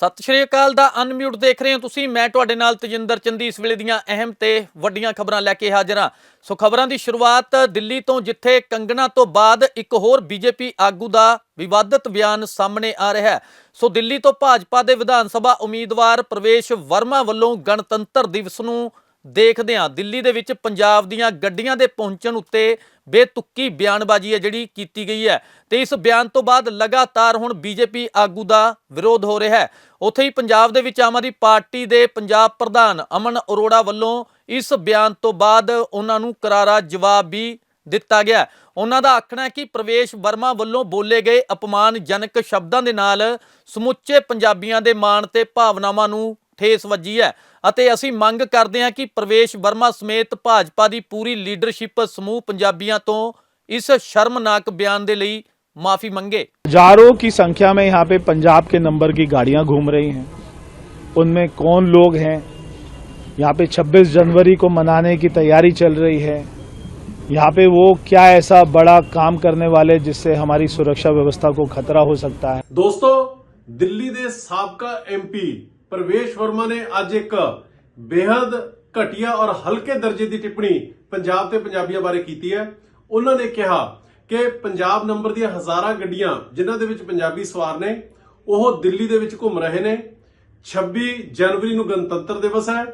ਸਤਿ ਸ਼੍ਰੀ ਅਕਾਲ ਦਾ ਅਨਮਿਊਟ ਦੇਖ ਰਹੇ ਹੋ ਤੁਸੀਂ। ਮੈਂ ਤੁਹਾਡੇ ਨਾਲ ਤਜਿੰਦਰ ਚੰਦੀ। ਇਸ ਵੇਲੇ ਦੀਆਂ ਅਹਿਮ ਤੇ ਵੱਡੀਆਂ ਖਬਰਾਂ ਲੈ ਕੇ ਹਾਜ਼ਰ ਹਾਂ। ਸੋ ਖਬਰਾਂ ਦੀ ਸ਼ੁਰੂਆਤ ਦਿੱਲੀ ਤੋਂ, ਜਿੱਥੇ ਕੰਗਣਾ ਤੋਂ ਬਾਅਦ ਇੱਕ ਹੋਰ ਬੀਜੇਪੀ ਆਗੂ ਦਾ ਵਿਵਾਦਤ ਬਿਆਨ ਸਾਹਮਣੇ ਆ ਰਿਹਾ ਹੈ। ਸੋ ਦਿੱਲੀ ਤੋਂ ਭਾਜਪਾ ਦੇ ਵਿਧਾਨ ਸਭਾ ਉਮੀਦਵਾਰ ਪ੍ਰਵੇਸ਼ ਵਰਮਾ ਵੱਲੋਂ ਗਣਤੰਤਰ ਦਿਵਸ ਨੂੰ ਦੇਖਦੇ ਹਾਂ। ਦਿੱਲੀ ਦੇ ਵਿੱਚ ਪੰਜਾਬ ਦੀਆਂ ਗੱਡੀਆਂ ਦੇ ਪਹੁੰਚਣ ਉੱਤੇ ਬੇਤੁੱਕੀ ਬਿਆਨਬਾਜ਼ੀ ਹੈ ਜਿਹੜੀ ਕੀਤੀ ਗਈ ਹੈ। ਤੇ ਇਸ ਬਿਆਨ ਤੋਂ ਬਾਅਦ ਲਗਾਤਾਰ ਹੁਣ ਬੀਜੇਪੀ ਆਗੂ ਦਾ ਵਿਰੋਧ ਹੋ ਰਿਹਾ ਹੈ। ਉੱਥੇ ਹੀ ਪੰਜਾਬ ਦੇ ਵਿੱਚ ਆਮ ਆਦਮੀ ਪਾਰਟੀ ਦੇ ਪੰਜਾਬ ਪ੍ਰਧਾਨ ਅਮਨ ਅਰੋੜਾ ਵੱਲੋਂ ਇਸ ਬਿਆਨ ਤੋਂ ਬਾਅਦ ਉਹਨਾਂ ਨੂੰ ਕਰਾਰਾ ਜਵਾਬ ਵੀ ਦਿੱਤਾ ਗਿਆ। ਉਹਨਾਂ ਦਾ ਆਖਣਾ ਹੈ ਕਿ ਪ੍ਰਵੇਸ਼ ਵਰਮਾ ਵੱਲੋਂ ਬੋਲੇ ਗਏ ਅਪਮਾਨਜਨਕ ਸ਼ਬਦਾਂ ਦੇ ਨਾਲ ਸਮੁੱਚੇ ਪੰਜਾਬੀਆਂ ਦੇ ਮਾਣ ਤੇ ਭਾਵਨਾਵਾਂ ਨੂੰ ਠੇਸ ਵੱਜੀ ਹੈ ਅਤੇ ਅਸੀਂ ਮੰਗ ਕਰਦੇ ਹਾਂ ਕਿ ਪ੍ਰਵੇਸ਼ ਵਰਮਾ ਸਮੇਤ ਭਾਜਪਾ ਦੀ ਪੂਰੀ ਲੀਡਰਸ਼ਿਪ ਸਮੂਹ ਪੰਜਾਬੀਆਂ ਤੋਂ ਇਸ ਸ਼ਰਮਨਾਕ ਬਿਆਨ ਦੇ ਲਈ ਮਾਫੀ ਮੰਗੇ हजारों की संख्या में यहाँ पे पंजाब के नंबर की गाड़ियां घूम रही हैं उनमें कौन लोग हैं यहाँ पे 26 जनवरी को मनाने की तैयारी चल रही है यहाँ पे वो क्या ऐसा बड़ा काम करने वाले जिससे हमारी सुरक्षा व्यवस्था को खतरा हो सकता है ਦੋਸਤੋ ਦਿੱਲੀ ਦੇ ਸਾਬਕਾ ਐਮਪੀ ਪ੍ਰਵੇਸ਼ ਵਰਮਾ ਨੇ ਅੱਜ ਇੱਕ ਬੇहद ਘਟੀਆ ਔਰ ਹਲਕੇ ਦਰਜੇ ਦੀ ਟਿੱਪਣੀ ਪੰਜਾਬ ਤੇ ਪੰਜਾਬੀਆਂ ਬਾਰੇ ਕੀਤੀ ਹੈ। ਉਹਨਾਂ ਨੇ ਕਿਹਾ ਕਿ ਪੰਜਾਬ ਨੰਬਰ ਦੀਆਂ ਹਜ਼ਾਰਾਂ ਗੱਡੀਆਂ ਜਿਨ੍ਹਾਂ ਦੇ ਵਿੱਚ ਪੰਜਾਬੀ ਸਵਾਰ ਨੇ, ਉਹ ਦਿੱਲੀ ਦੇ ਵਿੱਚ ਘੁੰਮ ਰਹੇ ਨੇ। 26 ਜਨਵਰੀ ਨੂੰ ਗਣਤੰਤਰ ਦਿਵਸ ਹੈ।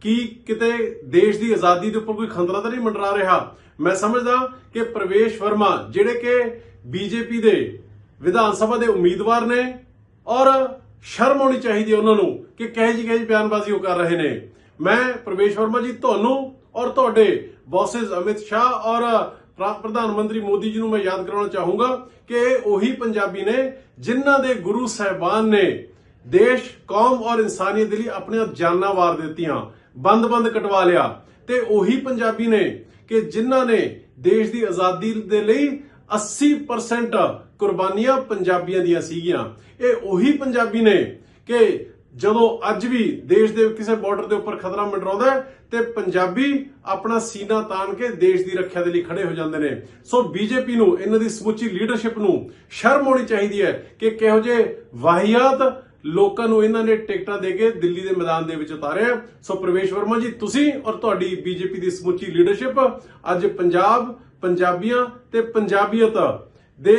ਕੀ ਕਿਤੇ ਦੇਸ਼ ਦੀ ਆਜ਼ਾਦੀ ਦੇ ਉੱਪਰ ਕੋਈ ਖਤਰਾ ਤਾਂ ਨਹੀਂ ਮੰਡਰਾ ਰਿਹਾ? ਮੈਂ ਸਮਝਦਾ ਕਿ ਪ੍ਰਵੇਸ਼ ਵਰਮਾ, ਜਿਹੜੇ ਕਿ ਬੀਜੇਪੀ ਦੇ ਵਿਧਾਨ ਸਭਾ ਦੇ ਉਮੀਦਵਾਰ ਨੇ ਔਰ ਸ਼ਰਮ ਆਉਣੀ ਚਾਹੀਦੀ ਹੈ ਉਹਨਾਂ ਨੂੰ ਕਿ ਕਹੇ ਜੀ ਕਹੇ ਜੀ ਬਿਆਨਬਾਜ਼ੀ ਉਹ ਕਰ ਰਹੇ ਨੇ। ਮੈਂ ਪ੍ਰਵੇਸ਼ ਵਰਮਾ ਜੀ, ਤੁਹਾਨੂੰ ਔਰ ਤੁਹਾਡੇ ਬੌਸਸ ਅਮਿਤ ਸ਼ਾਹ ਔਰ ਪ੍ਰਧਾਨ ਮੰਤਰੀ ਮੋਦੀ ਜੀ ਨੂੰ ਮੈਂ ਯਾਦ ਕਰਾਉਣਾ ਚਾਹੂੰਗਾ ਕਿ ਉਹੀ ਪੰਜਾਬੀ ਨੇ ਜਿਨ੍ਹਾਂ ਦੇ ਗੁਰੂ ਸਾਹਿਬਾਨ ਨੇ ਦੇਸ਼, ਕੌਮ ਔਰ ਇਨਸਾਨੀਅਤ ਦੇ ਲਈ ਆਪਣੀਆਂ ਜਾਨਾਂ ਵਾਰ ਦਿੱਤੀਆਂ ਬੰਦ-ਬੰਦ ਕਟਵਾ ਲਿਆ। ਤੇ ਉਹੀ ਪੰਜਾਬੀ ਨੇ ਕਿ ਜਿਨ੍ਹਾਂ ਨੇ ਦੇਸ਼ ਦੀ ਆਜ਼ਾਦੀ ਦੇ ਲਈ 80% ਕੁਰਬਾਨੀਆਂ ਪੰਜਾਬੀਆਂ ਦੀਆਂ ਸੀਗੀਆਂ। ਇਹ ਉਹੀ ਪੰਜਾਬੀ ਨੇ ਕਿ ਜਦੋਂ ਅੱਜ ਵੀ ਦੇਸ਼ ਦੇ ਕਿਸੇ ਬਾਰਡਰ ਦੇ ਉੱਪਰ ਖਤਰਾ ਮੰਡਰਾਉਂਦਾ ਤੇ ਪੰਜਾਬੀ ਆਪਣਾ ਸੀਨਾ ਤਾਣ ਕੇ ਦੇਸ਼ ਦੀ ਰੱਖਿਆ ਦੇ ਲਈ ਖੜੇ ਹੋ ਜਾਂਦੇ ਨੇ। ਸੋ ਬੀਜੇਪੀ ਨੂੰ, ਇਹਨਾਂ ਦੀ ਸਮੁੱਚੀ ਲੀਡਰਸ਼ਿਪ ਨੂੰ ਸ਼ਰਮ ਹੋਣੀ ਚਾਹੀਦੀ ਹੈ ਕਿ ਕਿਹੋ ਜਿਹੇ ਵਾਹੀਆਤ ਲੋਕਾਂ ਨੂੰ ਇਹਨਾਂ ਨੇ ਟਿਕਟਾਂ ਦੇ ਕੇ ਦਿੱਲੀ ਦੇ ਮੈਦਾਨ ਦੇ ਵਿੱਚ ਉਤਾਰਿਆ ਸੋ ਪ੍ਰਵੇਸ਼ ਵਰਮਾ ਜੀ, ਤੁਸੀਂ ਔਰ ਤੁਹਾਡੀ ਬੀਜੇਪੀ ਦੀ ਸਮੁੱਚੀ ਲੀਡਰਸ਼ਿਪ ਅੱਜ ਪੰਜਾਬ, ਪੰਜਾਬੀਆਂ ਤੇ ਪੰਜਾਬੀਅਤ ਦੇ